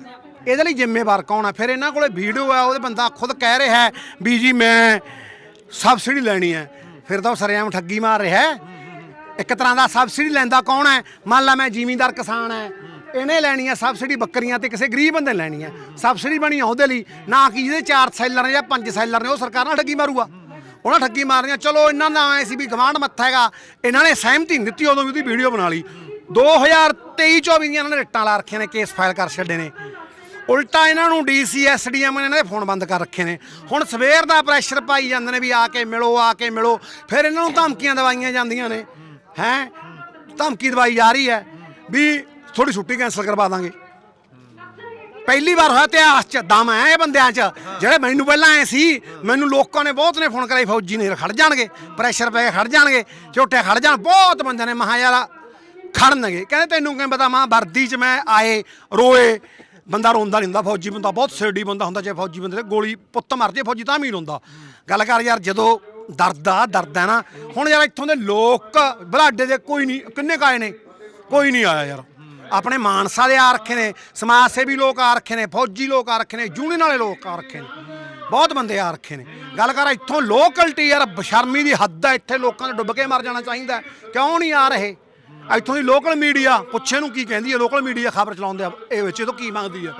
ਇਹਦੇ ਲਈ ਜ਼ਿੰਮੇਵਾਰ ਕੌਣ ਆ? ਫਿਰ ਇਹਨਾਂ ਕੋਲੇ ਵੀਡੀਓ ਹੈ ਉਹਦੇ ਬੰਦਾ ਖੁਦ ਕਹਿ ਰਿਹਾ ਹੈ ਵੀ ਜੀ ਮੈਂ ਸਬਸਿਡੀ ਲੈਣੀ ਹੈ। ਫਿਰ ਤਾਂ ਉਹ ਸਰੇਆਮ ਠੱਗੀ ਮਾਰ ਰਿਹਾ ਹੈ। ਇੱਕ ਤਰ੍ਹਾਂ ਦਾ ਸਬਸਿਡੀ ਲੈਂਦਾ ਕੌਣ ਹੈ? ਮੰਨ ਲਾ ਮੈਂ ਜ਼ਿਮੀਂਦਾਰ ਕਿਸਾਨ ਹੈ। ਇਹਨੇ ਲੈਣੀ ਹੈ ਸਬਸਿਡੀ ਬੱਕਰੀਆਂ ਤੇ ਕਿਸੇ ਗਰੀਬ ਬੰਦੇ ਨੇ ਲੈਣੀ ਹੈ। ਸਬਸਿਡੀ ਬਣੀ ਆ ਉਹਦੇ ਲਈ। ਨਾ ਕਿ ਜਿਹਦੇ ਚਾਰ ਸੈਲਰ ਨੇ ਜਾਂ ਪੰਜ ਸੈਲਰ ਨੇ, ਉਹ ਸਰਕਾਰ ਨਾਲ ਠੱਗੀ ਮਾਰੂਗਾ। ਉਹਨਾਂ ਠੱਗੀ ਮਾਰਨੀਆਂ, ਚਲੋ ਇਹਨਾਂ ਦਾ ਐ ਸੀ ਵੀ ਗਵਾਂਢ ਮੱਥਾ ਹੈਗਾ। ਇਹਨਾਂ ਨੇ ਸਹਿਮਤੀ ਨਹੀਂ ਦਿੱਤੀ, ਉਦੋਂ ਵੀ ਉਹਦੀ ਵੀਡੀਓ ਬਣਾ ਲਈ। 2023 24 ਦੀਆਂ ਇਹਨਾਂ ਨੇ ਰਿਟਾਂ ਲਾ ਰੱਖੀਆਂ ਨੇ, ਕੇਸ ਫਾਈਲ ਕਰ ਛੱਡੇ ਨੇ। ਉਲਟਾ ਇਹਨਾਂ ਨੂੰ ਡੀਸੀ ਐਸਡੀਐਮ ਨੇ ਇਹਨਾਂ ਦੇ ਫੋਨ ਬੰਦ ਕਰ ਰੱਖੇ ਨੇ। ਹੁਣ ਸਵੇਰ ਦਾ ਪ੍ਰੈਸ਼ਰ ਪਾਈ ਜਾਂਦੇ ਨੇ ਵੀ ਆ ਕੇ ਮਿਲੋ, ਆ ਕੇ ਮਿਲੋ, ਫਿਰ ਇਹਨਾਂ ਨੂੰ ਧਮਕੀਆਂ ਦਵਾਈਆਂ ਜਾਂਦੀਆਂ ਨੇ। ਹੈ? ਧਮਕੀ ਦਵਾਈ ਜਾ ਰਹੀ ਹੈ ਵੀ ਥੋੜੀ ਛੁੱਟੀ ਕੈਂਸਲ ਕਰਵਾ ਦਾਂਗੇ। ਪਹਿਲੀ ਵਾਰ ਹੋਇਆ ਇਤਿਹਾਸ ਚ, ਦਮ ਹੈ ਇਹ ਬੰਦਿਆਂ ਚ। ਜਿਹੜੇ ਮੈਨੂੰ ਪਹਿਲਾਂ ਐ ਸੀ, ਮੈਨੂੰ ਲੋਕਾਂ ਨੇ ਬਹੁਤ ਨੇ ਫੋਨ ਕਰਾਈ ਫੌਜੀ ਨੇ ਖੜ ਜਾਣਗੇ, ਪ੍ਰੈਸ਼ਰ ਪੈ ਕੇ ਖੜ ਜਾਣਗੇ, ਝੋਟੇ ਖੜ ਜਾਣ, ਬਹੁਤ ਬੰਦਿਆਂ ਨੇ, ਮਹਾ ਯਾਰ। ਖੜਨਗੇ। ਕਹਿੰਦੇ ਤੈਨੂੰ ਕਿਵੇਂ ਪਤਾ ਮਾਂ, ਵਰਦੀ ਚ ਮੈਂ ਆਏ, ਰੋਏ। ਬੰਦਾ ਰੋਂਦਾ ਨਹੀਂ ਹੁੰਦਾ ਫੌਜੀ ਬੰਦਾ, ਬਹੁਤ ਸਿਰਡੀ ਬੰਦਾ ਹੁੰਦਾ, ਜੇ ਫੌਜੀ ਬੰਦੇ ਦੇ ਗੋਲੀ ਪੁੱਤ ਮਰ ਜੇ ਫੌਜੀ ਤਾਂ ਵੀ ਰੋਂਦਾ। ਗੱਲ ਕਰ ਯਾਰ, ਜਦੋਂ ਦਰਦ ਆ, ਦਰਦ ਹੈ ਨਾ, ਹੁਣ ਯਾਰ ਇੱਥੋਂ ਦੇ ਲੋਕ ਬਲਾਡੇ ਦੇ ਕੋਈ ਨਹੀਂ ਕਿੰਨੇ ਕਾਏ ਨੇ? ਕੋਈ ਨਹੀਂ ਆਇਆ ਯਾਰ। ਆਪਣੇ ਮਾਨਸਾ ਦੇ ਆ ਰੱਖੇ ਨੇ, ਸਮਾਜ ਸੇਵੀ ਲੋਕ ਆ ਰੱਖੇ ਨੇ, ਫੌਜੀ ਲੋਕ ਆ ਰੱਖੇ ਨੇ ਯੂਨੀਅਨ ਵਾਲੇ ਲੋਕ ਆ ਰੱਖੇ ਨੇ। ਬਹੁਤ ਬੰਦੇ ਆ ਰੱਖੇ ਨੇ। ਗੱਲ ਕਰ, ਇੱਥੋਂ ਲੋਕਲਟੀ ਯਾਰ, ਬਸ਼ਰਮੀ ਦੀ ਹੱਦ ਹੈ ਇੱਥੇ ਲੋਕਾਂ ਨੇ ਡੁੱਬ ਕੇ ਮਰ ਜਾਣਾ ਚਾਹੀਦਾ। ਕਿਉਂ ਨਹੀਂ ਆ ਰਹੇ? ਇੱਥੋਂ ਦੀ ਲੋਕਲ ਮੀਡੀਆ ਪੁੱਛੇ ਨੂੰ ਕੀ ਕਹਿੰਦੀ ਹੈ ਲੋਕਲ ਮੀਡੀਆ ਖਬਰ ਚਲਾਉਂਦੇ ਆ, ਇਹ ਵਿੱਚ ਇਹ ਤੋਂ ਕੀ ਮੰਗਦੀ ਹੈ?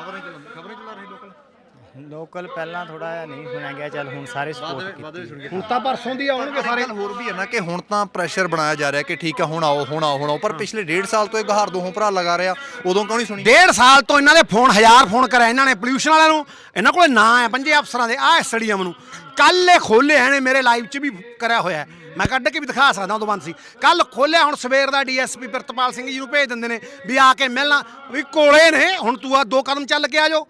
ਲੋਕਲ ਪਹਿਲਾਂ ਥੋੜਾ ਜਿਹਾ ਨਹੀਂ ਸੁਣਿਆ ਗਿਆ ਚੱਲ ਹੁਣ ਸਾਰੇ ਸਪੋਰਟ ਕੀਤੀ। ਹੁਣ ਤਾਂ ਪਰਸੋਂ ਦੀ ਆਉਣਗੇ ਸਾਰੇ। ਹੋਰ ਵੀ ਹੈ ਨਾ ਕਿ ਹੁਣ ਤਾਂ ਪ੍ਰੈਸ਼ਰ ਬਣਾਇਆ ਜਾ ਰਿਹਾ ਕਿ ਠੀਕ ਹੈ ਹੁਣ ਆਓ ਹੁਣ ਆਓ ਹੁਣ ਆਓ। ਪਰ ਪਿਛਲੇ ਡੇਢ ਸਾਲ ਤੋਂ ਇਹ ਗਹਾਰ ਦੋਹੋਂ ਭਰਾ ਲਗਾ ਰਿਹਾ ਉਦੋਂ ਕਿਉਂ ਨਹੀਂ ਸੁਣੀ? ਡੇਢ ਸਾਲ ਤੋਂ ਇਹਨਾਂ ਦੇ ਫੋਨ ਹਜ਼ਾਰ ਫੋਨ ਕਰਿਆ ਇਹਨਾਂ ਨੇ ਪੋਲਿਊਸ਼ਨ ਵਾਲਿਆਂ ਨੂੰ। ਇਹਨਾਂ ਕੋਲੇ ਨਾਂ ਹੈ ਪੰਜੇ ਅਫਸਰਾਂ ਦੇ ਆਹ ਸਟੇਡੀਅਮ ਨੂੰ। ਕੱਲ ਇਹ ਖੋਲੇ ਨੇ ਮੇਰੇ ਲਾਈਵ 'ਚ ਵੀ ਕਰਿਆ ਹੋਇਆ ਹੈ। ਮੈਂ ਕੱਢ ਕੇ ਵੀ ਦਿਖਾ ਸਕਦਾ ਉਦੋਂ ਬੰਦ ਸੀ। ਕੱਲ ਖੋਲਿਆ ਹੁਣ ਸਵੇਰ ਦਾ ਡੀਐਸਪੀ ਪ੍ਰਿਤਪਾਲ ਸਿੰਘ ਜੀ ਨੂੰ ਭੇਜ ਦਿੰਦੇ ਨੇ ਵੀ ਆ ਕੇ ਮਿਲਣਾ। ਵੀ ਕੋਲੇ ਨੇ ਹੁਣ ਤੂੰ ਆ ਦੋ ਕਦਮ ਚੱਲ ਕੇ ਆ ਜਾਓ।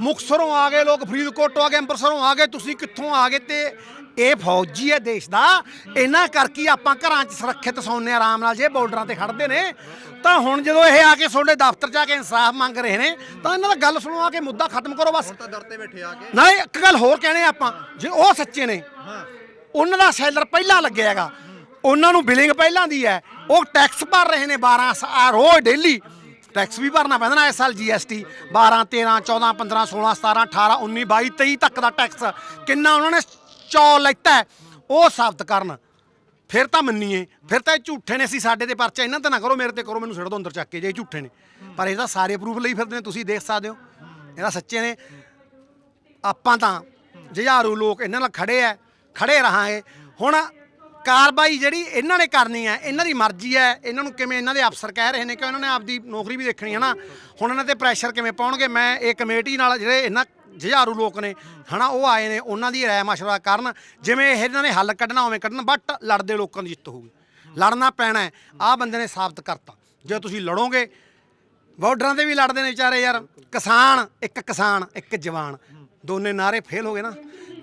ਮੁਕਤਸਰੋਂ ਆ ਗਏ ਲੋਕ ਫਰੀਦਕੋਟੋਂ ਆ ਗਏ ਅੰਮ੍ਰਿਤਸਰੋਂ ਆ ਗਏ ਤੁਸੀਂ ਕਿੱਥੋਂ ਆ ਗਏ ਤੇ ਇਹ ਫੌਜੀ ਹੈ ਦੇਸ਼ ਦਾ। ਇਹਨਾਂ ਕਰਕੇ ਆਪਾਂ ਘਰਾਂ 'ਚ ਸੁਰੱਖਿਅਤ ਹਾਂ ਆਰਾਮ ਨਾਲ ਜੇ ਬਾਰਡਰਾਂ ਤੇ ਖੜਦੇ ਨੇ। ਤਾਂ ਹੁਣ ਜਦੋਂ ਇਹ ਆ ਕੇ ਤੁਹਾਡੇ ਦਫ਼ਤਰ 'ਚ ਆ ਕੇ ਇਨਸਾਫ ਮੰਗ ਰਹੇ ਨੇ ਤਾਂ ਇਹਨਾਂ ਦਾ ਗੱਲ ਸੁਣੋ ਆ ਕੇ ਮੁੱਦਾ ਖਤਮ ਕਰੋ ਬਸ। ਤਾਂ ਦਰ ਤੇ ਬੈਠੇ ਆ ਕੇ। ਨਾਲੇ ਇੱਕ ਗੱਲ ਹੋਰ ਕਹਿਣੇ ਆਪਾਂ ਜੇ ਉਹ ਸੱਚੇ ਨੇ ਉਹਨਾਂ ਦਾ ਸੈਲਰ ਪਹਿਲਾਂ ਲੱਗਿਆ ਹੈਗਾ। ਉਹਨਾਂ ਨੂੰ ਬਿਲਿੰਗ ਪਹਿਲਾਂ ਦੀ ਹੈ। ਉਹ ਟੈਕਸ ਭਰ ਰਹੇ ਨੇ 12 ਸ- ਆ ਰੋਜ਼ ਡੇਲੀ। ਟੈਕਸ ਵੀ ਭਰਨਾ ਪੈਂਦਾ ਨਾ ਇਸ ਸਾਲ ਜੀਐਸਟੀ 12 13 14 15 16 17 18 19 22 23 ਤੱਕ ਦਾ ਟੈਕਸ ਕਿੰਨਾ ਉਹਨਾਂ ਨੇ ਚੌ ਲੈਤਾ ਉਹ ਸਾਬਤ ਕਰਨ। ਫਿਰ ਤਾਂ ਮੰਨੀਏ, ਫਿਰ ਤਾਂ ਇਹ ਝੂਠੇ ਨੇ ਅਸੀਂ ਸਾਡੇ ਤੇ ਪਰਚਾ, ਇਹਨਾਂ ਤੇ ਨਾ ਕਰੋ, ਮੇਰੇ ਤੇ ਕਰੋ, ਮੈਨੂੰ ਛੱਡ ਦੋ ਅੰਦਰ ਚੱਕ ਕੇ, ਜੇ ਇਹ ਝੂਠੇ ਨੇ। ਪਰ ਇਹਦਾ ਸਾਰੇ ਪ੍ਰੂਫ ਲਈ ਫਿਰਦੇ ਨੇ, ਤੁਸੀਂ ਦੇਖ ਸਕਦੇ ਹੋ। ਇਹਦਾ ਸੱਚੇ ਨੇ। ਆਪਾਂ ਤਾਂ ਜੁਝਾਰੂ ਲੋਕ, ਇਹਨਾਂ ਨਾਲ ਖੜੇ ਆ ਖੜੇ ਰਹਾਂਗੇ। ਹੁਣ ਕਾਰਵਾਈ ਜਿਹੜੀ ਇਹਨਾਂ ਨੇ ਕਰਨੀ ਹੈ, ਇਹਨਾਂ ਦੀ ਮਰਜ਼ੀ ਹੈ, ਇਹਨਾਂ ਨੂੰ ਕਿਵੇਂ ਇਹਨਾਂ ਦੇ ਅਫਸਰ ਕਹਿ ਰਹੇ ਨੇ ਕਿ ਉਹਨਾਂ ਨੇ ਆਪਦੀ ਨੌਕਰੀ ਵੀ ਦੇਖਣੀ ਹੈ ਨਾ। ਹੁਣ ਇਹਨਾਂ ਤੇ ਪ੍ਰੈਸ਼ਰ ਕਿਵੇਂ ਪਾਉਣਗੇ? ਮੈਂ ਇਹ ਕਮੇਟੀ ਨਾਲ ਜਿਹੜੇ ਇਹਨਾਂ ਜੁਝਾਰੂ ਲੋਕ ਨੇ, ਹਨਾ, ਉਹ ਆਏ ਨੇ, ਉਹਨਾਂ ਦੀ ਰਾਏ ਮਸ਼ਵਰਾ ਕਰਨ, ਜਿਵੇਂ ਇਹ ਇਹਨਾਂ ਨੇ ਹੱਲ ਕੱਢਣਾ ਉਵੇਂ ਕੱਢਣ ਬਟ ਲੜਦੇ ਲੋਕਾਂ ਦੀ ਜਿੱਤ ਹੋਊਗੀ। ਲੜਨਾ ਪੈਣਾ ਹੈ, ਆਹ ਬੰਦੇ ਨੇ ਸਾਬਤ ਕਰਤਾ। ਜੇ ਤੁਸੀਂ ਲੜੋਗੇ ਬਾਰਡਰਾਂ ਤੇ ਵੀ ਲੜਦੇ ਨੇ ਵਿਚਾਰੇ ਯਾਰ, ਕਿਸਾਨ, ਇੱਕ ਕਿਸਾਨ, ਇੱਕ ਜਵਾਨ, ਦੋਨੇ ਨਾਰੇ ਫੇਲ ਹੋ ਗਏ ਨਾ।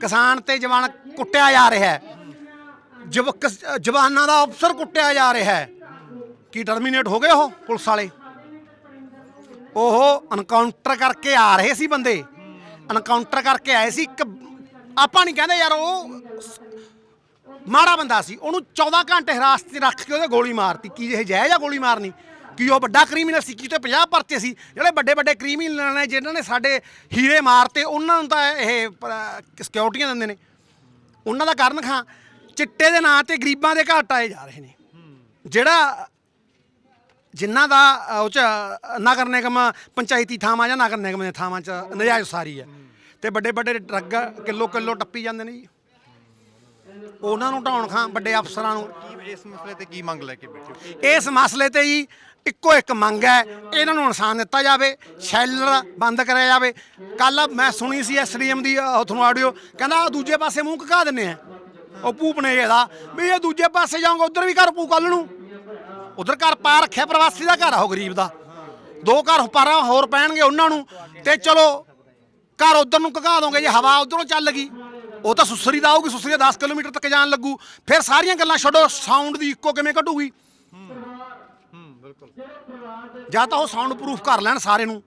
ਕਿਸਾਨ ਤੇ ਜਵਾਨ ਕੁੱਟਿਆ ਜਾ ਰਿਹਾ ਹੈ। ਜਵ ਕਿਸ- ਜਵਾਨਾਂ ਦਾ ਅਫਸਰ ਕੁੱਟਿਆ ਜਾ ਰਿਹਾ ਹੈ। ਕੀ ਟਰਮੀਨੇਟ ਹੋ ਗਏ ਉਹ ਪੁਲਿਸ ਵਾਲੇ? ਉਹ ਐਨਕਾਊਂਟਰ ਕਰਕੇ ਆ ਰਹੇ ਸੀ ਬੰਦੇ। ਐਨਕਾਊਂਟਰ ਕਰਕੇ ਆਏ ਸੀ ਇੱਕ ਆਪਾਂ ਨਹੀਂ ਕਹਿੰਦੇ ਯਾਰ ਉਹ ਮਾੜਾ ਬੰਦਾ ਸੀ। ਉਹਨੂੰ 14 ਘੰਟੇ ਹਿਰਾਸਤ 'ਚ ਰੱਖ ਕੇ ਉਹਦੇ ਗੋਲੀ ਮਾਰਤੀ। ਕੀ ਇਹ ਜਾਇਜ਼ ਆ ਗੋਲੀ ਮਾਰਨੀ? ਕੀ ਉਹ ਵੱਡਾ ਕ੍ਰਿਮੀਨਲ ਸੀ? ਕੀ ਤੇ 50 ਪਰਚੇ ਸੀ? ਜਿਹੜੇ ਵੱਡੇ ਵੱਡੇ ਕ੍ਰਿਮੀਨਲ ਨੇ, ਜਿਨ੍ਹਾਂ ਨੇ ਸਾਡੇ ਹੀਰੇ ਮਾਰਤੇ, ਉਹਨਾਂ ਨੂੰ ਤਾਂ ਇਹ ਸਿਕਿਉਰਟੀਆਂ ਦਿੰਦੇ ਨੇ। ਉਹਨਾਂ ਦਾ ਕਾਰਨ ਖਾਂ। ਚਿੱਟੇ ਦੇ ਨਾਂ ਤੇ ਗਰੀਬਾਂ ਦੇ ਘਾਟ ਆਏ ਜਾ ਰਹੇ ਨੇ। ਜਿਹੜਾ ਜਿਨ੍ਹਾਂ ਦਾ ਉਹ ਚ ਨਗਰ ਨਿਗਮ ਪੰਚਾਇਤੀ ਥਾਵਾਂ ਜਾਂ ਨਗਰ ਨਿਗਮ ਦੀਆਂ ਥਾਵਾਂ ਚ ਨਜਾਇਜ਼ ਸਾਰੀ ਹੈ ਤੇ ਵੱਡੇ ਵੱਡੇ ਡਰੱਗ ਕਿਲੋ ਕਿਲੋ ਟੱਪੀ ਜਾਂਦੇ ਨੇ ਜੀ। ਉਹਨਾਂ ਨੂੰ ਢਾਉਣ ਖਾਂ ਵੱਡੇ ਅਫਸਰਾਂ ਨੂੰ। ਇਸ ਮਸਲੇ ਤੇ ਕੀ ਮੰਗ ਲੈ ਕੇ ਬੈਠੇ ਇਸ ਮਸਲੇ ਤੇ ਜੀ ਇੱਕੋ ਇੱਕ ਮੰਗ ਹੈ ਇਹਨਾਂ ਨੂੰ ਇਨਸਾਨ ਦਿੱਤਾ ਜਾਵੇ ਸ਼ੈਲਰ ਬੰਦ ਕਰਿਆ ਜਾਵੇ। ਕੱਲ ਮੈਂ ਸੁਣੀ ਸੀ ਐਸਡੀਐਮ ਦੀ ਅਹ, ਤੁਹਾਨੂੰ ਆਡੀਓ ਕਹਿੰਦਾ ਦੂਜੇ ਪਾਸੇ ਮੂੰਹ ਕਕਾ ਦਿੰਨੇ ਆ। ਉਹ ਭੂਪਨੇ ਇਹਦਾ ਵੀ ਇਹ ਦੂਜੇ ਪਾਸੇ ਜਾਓਗੇ ਉਧਰ ਵੀ ਘਰ ਪੂ ਕੱਲ ਨੂੰ। ਉਧਰ ਘਰ ਪਾ ਰੱਖਿਆ ਪ੍ਰਵਾਸੀ ਦਾ ਘਰ ਆ ਉਹ ਗਰੀਬ ਦਾ। ਦੋ ਘਰ ਪਾਰਾਂ ਹੋਰ ਪੈਣਗੇ ਉਹਨਾਂ ਨੂੰ। ਤੇ ਚਲੋ, ਘਰ ਉਧਰ ਨੂੰ ਕਕਾ ਦੋਗੇ, ਜੇ ਹਵਾ ਉਧਰੋਂ ਚੱਲ ਗਈ। ਉਹ ਤਾਂ ਸੁਸਰੀ ਦਾ ਆਊਗੀ, ਸੁਸਰੀ ਦਾ 10 ਕਿਲੋਮੀਟਰ ਤੱਕ ਜਾਣ ਲੱਗੂ। ਫਿਰ ਸਾਰੀਆਂ ਗੱਲਾਂ ਛੱਡੋ ਸਾਊਂਡ ਦੀ ਇੱਕੋ ਕਿਵੇਂ ਕੱਢੂਗੀ ਜਾਂ ਤਾਂ ਉਹ ਸਾਊਂਡ ਪ੍ਰੂਫ ਕਰ ਲੈਣ ਸਾਰੇ ਨੂੰ।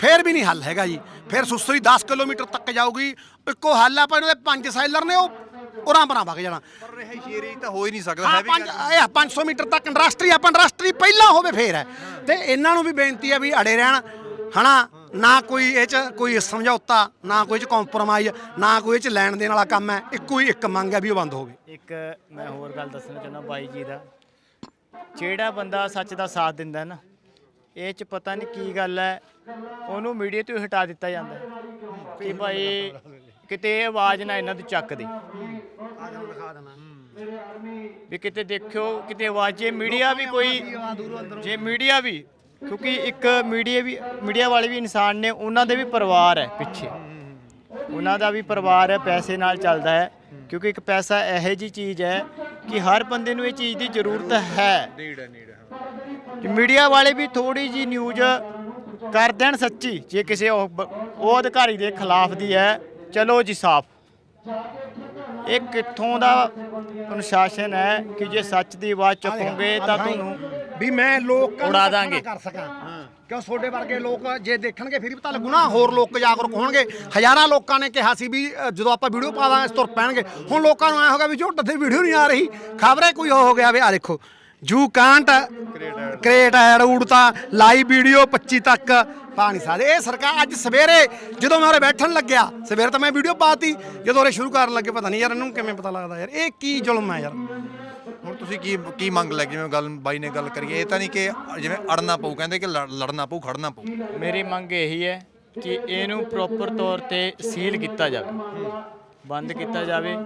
ਫੇਰ ਵੀ ਨਹੀਂ ਹੱਲ ਹੈਗਾ ਜੀ। ਫਿਰ ਸੁਸਰੀ 10 ਕਿਲੋਮੀਟਰ ਤੱਕ ਜਾਊਗੀ। ਇੱਕੋ ਹੱਲ ਆ ਪਰ ਇਹਦੇ ਪੰਜ ਸਾਈਲਰ ਨੇ, ਉਹ ਉਰਾਂ ਪਰਾਂ ਵਗ ਜਾਣਾ। ਪਰ ਰਿਹਾਇਸ਼ੀ ਏਰੀਆ ਤਾਂ ਹੋ ਹੀ ਨਹੀਂ ਸਕਦਾ ਹਾਂ ਪੰਜ ਇਹ 500 ਮੀਟਰ ਤੱਕ ਇੰਡਸਟਰੀ ਆਪਾਂ ਇੰਡਸਟਰੀ ਪਹਿਲਾਂ ਹੋਵੇ ਫੇਰ ਹੈ। ਤੇ ਇਹਨਾਂ ਨੂੰ ਵੀ ਬੇਨਤੀ ਹੈ ਵੀ ਅੜੇ ਰਹਿਣ। ਹਨਾ ਨਾ ਕੋਈ ਇਹ ਚ ਕੋਈ ਸਮਝੌਤਾ ਨਾ ਕੋਈ ਚ ਕੰਪਰੋਮਾਈਜ਼ ਨਾ ਕੋਈ ਇਹ ਚ ਲੈਣ ਦੇਣ ਵਾਲਾ ਕੰਮ ਹੈ। ਇੱਕੋ ਹੀ ਇੱਕ ਮੰਗ ਹੈ ਵੀ ਉਹ ਬੰਦ ਹੋਵੇ। ਇੱਕ ਮੈਂ ਹੋਰ ਗੱਲ ਦੱਸਣਾ ਚਾਹੁੰਦਾ ਬਾਈ ਜੀ ਦਾ। ਜਿਹੜਾ ਬੰਦਾ ਸੱਚ ਦਾ ਸਾਥ ਦਿੰਦਾ ਹੈ ਨਾ ਇਹ ਚ ਪਤਾ ਨਹੀਂ ਕੀ ਗੱਲ ਹੈ ਉਹਨੂੰ ਮੀਡੀਆ ਤੋਂ ਹੀ ਹਟਾ ਦਿੱਤਾ ਜਾਂਦਾ ਹੈ ਕਿ ਭਾਈ ਕਿਤੇ ਇਹ ਆਵਾਜ਼ ਨਾ ਇਹਨਾਂ ਦੀ ਚੱਕਦੀ। ਵੀ ਕਿਤੇ ਦੇਖਿਓ ਕਿਤੇ ਆਵਾਜ਼ ਜੇ ਮੀਡੀਆ ਵੀ ਕੋਈ ਜੇ ਮੀਡੀਆ ਵੀ ਕਿਉਂਕਿ ਇੱਕ ਮੀਡੀਆ ਵੀ ਮੀਡੀਆ ਵਾਲੇ ਵੀ ਇਨਸਾਨ ਨੇ ਉਹਨਾਂ ਦੇ ਵੀ ਪਰਿਵਾਰ ਹੈ ਪਿੱਛੇ। ਉਹਨਾਂ ਦਾ ਵੀ ਪਰਿਵਾਰ ਹੈ ਪੈਸੇ ਨਾਲ ਚੱਲਦਾ ਹੈ ਕਿਉਂਕਿ ਇੱਕ ਪੈਸਾ ਇਹੋ ਜੀ ਚੀਜ਼ ਹੈ ਕਿ ਹਰ ਬੰਦੇ ਨੂੰ ਇਹ ਚੀਜ਼ ਦੀ ਜ਼ਰੂਰਤ ਹੈ। ਕਿ ਮੀਡੀਆ ਵਾਲੇ ਵੀ ਥੋੜੀ ਜੀ ਨਿਊਜ਼ ਕਰ ਦੇਣ ਸੱਚੀ ਜੇ ਕਿਸੇ ਉਹ ਬ- ਉਹ ਅਧਿਕਾਰੀ ਦੇ ਖਿਲਾਫ ਦੀ ਹੈ ਚਲੋ ਜੀ ਸਾਫ਼। ਇਹ ਕਿੱਥੋਂ ਦਾ ਅਨੁਸ਼ਾਸਨ ਹੈ ਕਿ ਜੇ ਸੱਚ ਦੀ ਆਵਾਜ਼ ਚੁੱਕੋਗੇ ਤਾਂ ਤੁਹਾਨੂੰ ਵੀ ਮੈਂ ਲੋਕਾਂ ਉਡਾ ਨੂੰ ਦਾਂਗੇ। ਕਰ ਸਕਾਂ। ਕਿਉਂ ਤੁਹਾਡੇ ਵਰਗੇ ਲੋਕ ਜੇ ਦੇਖਣਗੇ ਫਿਰ ਵੀ ਪਤਾ ਲੱਗੂ ਨਾ ਹੋਰ ਲੋਕ ਜਾਗਰੂਕ ਹੋਣਗੇ। ਹਜ਼ਾਰਾਂ ਲੋਕਾਂ ਨੇ ਕਿਹਾ ਸੀ ਵੀ ਅ, ਜਦੋਂ ਆਪਾਂ ਵੀਡੀਓ ਪਾ ਦਾਂਗੇ ਇਸ ਤੁਰ ਪੈਣਗੇ। ਹੁਣ ਲੋਕਾਂ ਨੂੰ ਐ ਹੋਗਾ ਵੀ ਜੋ ਤੇ ਵੀਡੀਓ ਨਹੀਂ ਆ ਰਹੀ ਖਬਰੇ ਕੋਈ ਉਹ ਹੋ ਗਿਆ ਵੀ ਆ ਦੇਖੋ। ਯੂ ਕਾਂਟ ਕ੍ਰੀਏਟ ਐਡ ਉੜਤਾ ਲਾਈਵ ਵੀਡੀਓ 25 ਤੱਕ। ਪਾ ਨਹੀਂ ਸਕਦੇ ਇਹ ਸਰਕਾਰ ਅੱਜ ਸਵੇਰੇ ਜਦੋਂ ਮੈਂ ਉਰੇ ਬੈਠਣ ਲੱਗਿਆ ਸਵੇਰੇ ਤਾਂ ਮੈਂ ਵੀਡੀਓ ਪਾਤੀ ਜਦੋਂ ਉਰੇ ਸ਼ੁਰੂ ਕਰਨ ਲੱਗੇ ਪਤਾ ਨਹੀਂ ਯਾਰ ਇਹਨੂੰ ਕਿਵੇਂ ਪਤਾ ਲੱਗਦਾ ਯਾਰ ਇਹ ਕੀ ਜ਼ੁਲਮ ਹੈ ਯਾਰ। ਹੁਣ ਤੁਸੀਂ ਕੀ ਕੀ ਮੰਗ ਲੈ ਜਿਵੇਂ ਗੱਲ ਬਾਈ ਨੇ ਗੱਲ ਕਰੀ ਇਹ ਤਾਂ ਨਹੀਂ ਕਿ ਜਿਵੇਂ ਅੜਨਾ ਪਊ ਕਹਿੰਦੇ ਕਿ ਲੜ- ਲੜਨਾ ਪਊ ਖੜਨਾ ਪਊ। ਮੇਰੀ ਮੰਗ ਇਹੀ ਹੈ ਕਿ ਇਹਨੂੰ ਪ੍ਰੋਪਰ ਤੌਰ ਤੇ ਸੀਲ ਕੀਤਾ ਜਾਵੇ। ਬੰਦ ਕੀਤਾ ਜਾਵੇ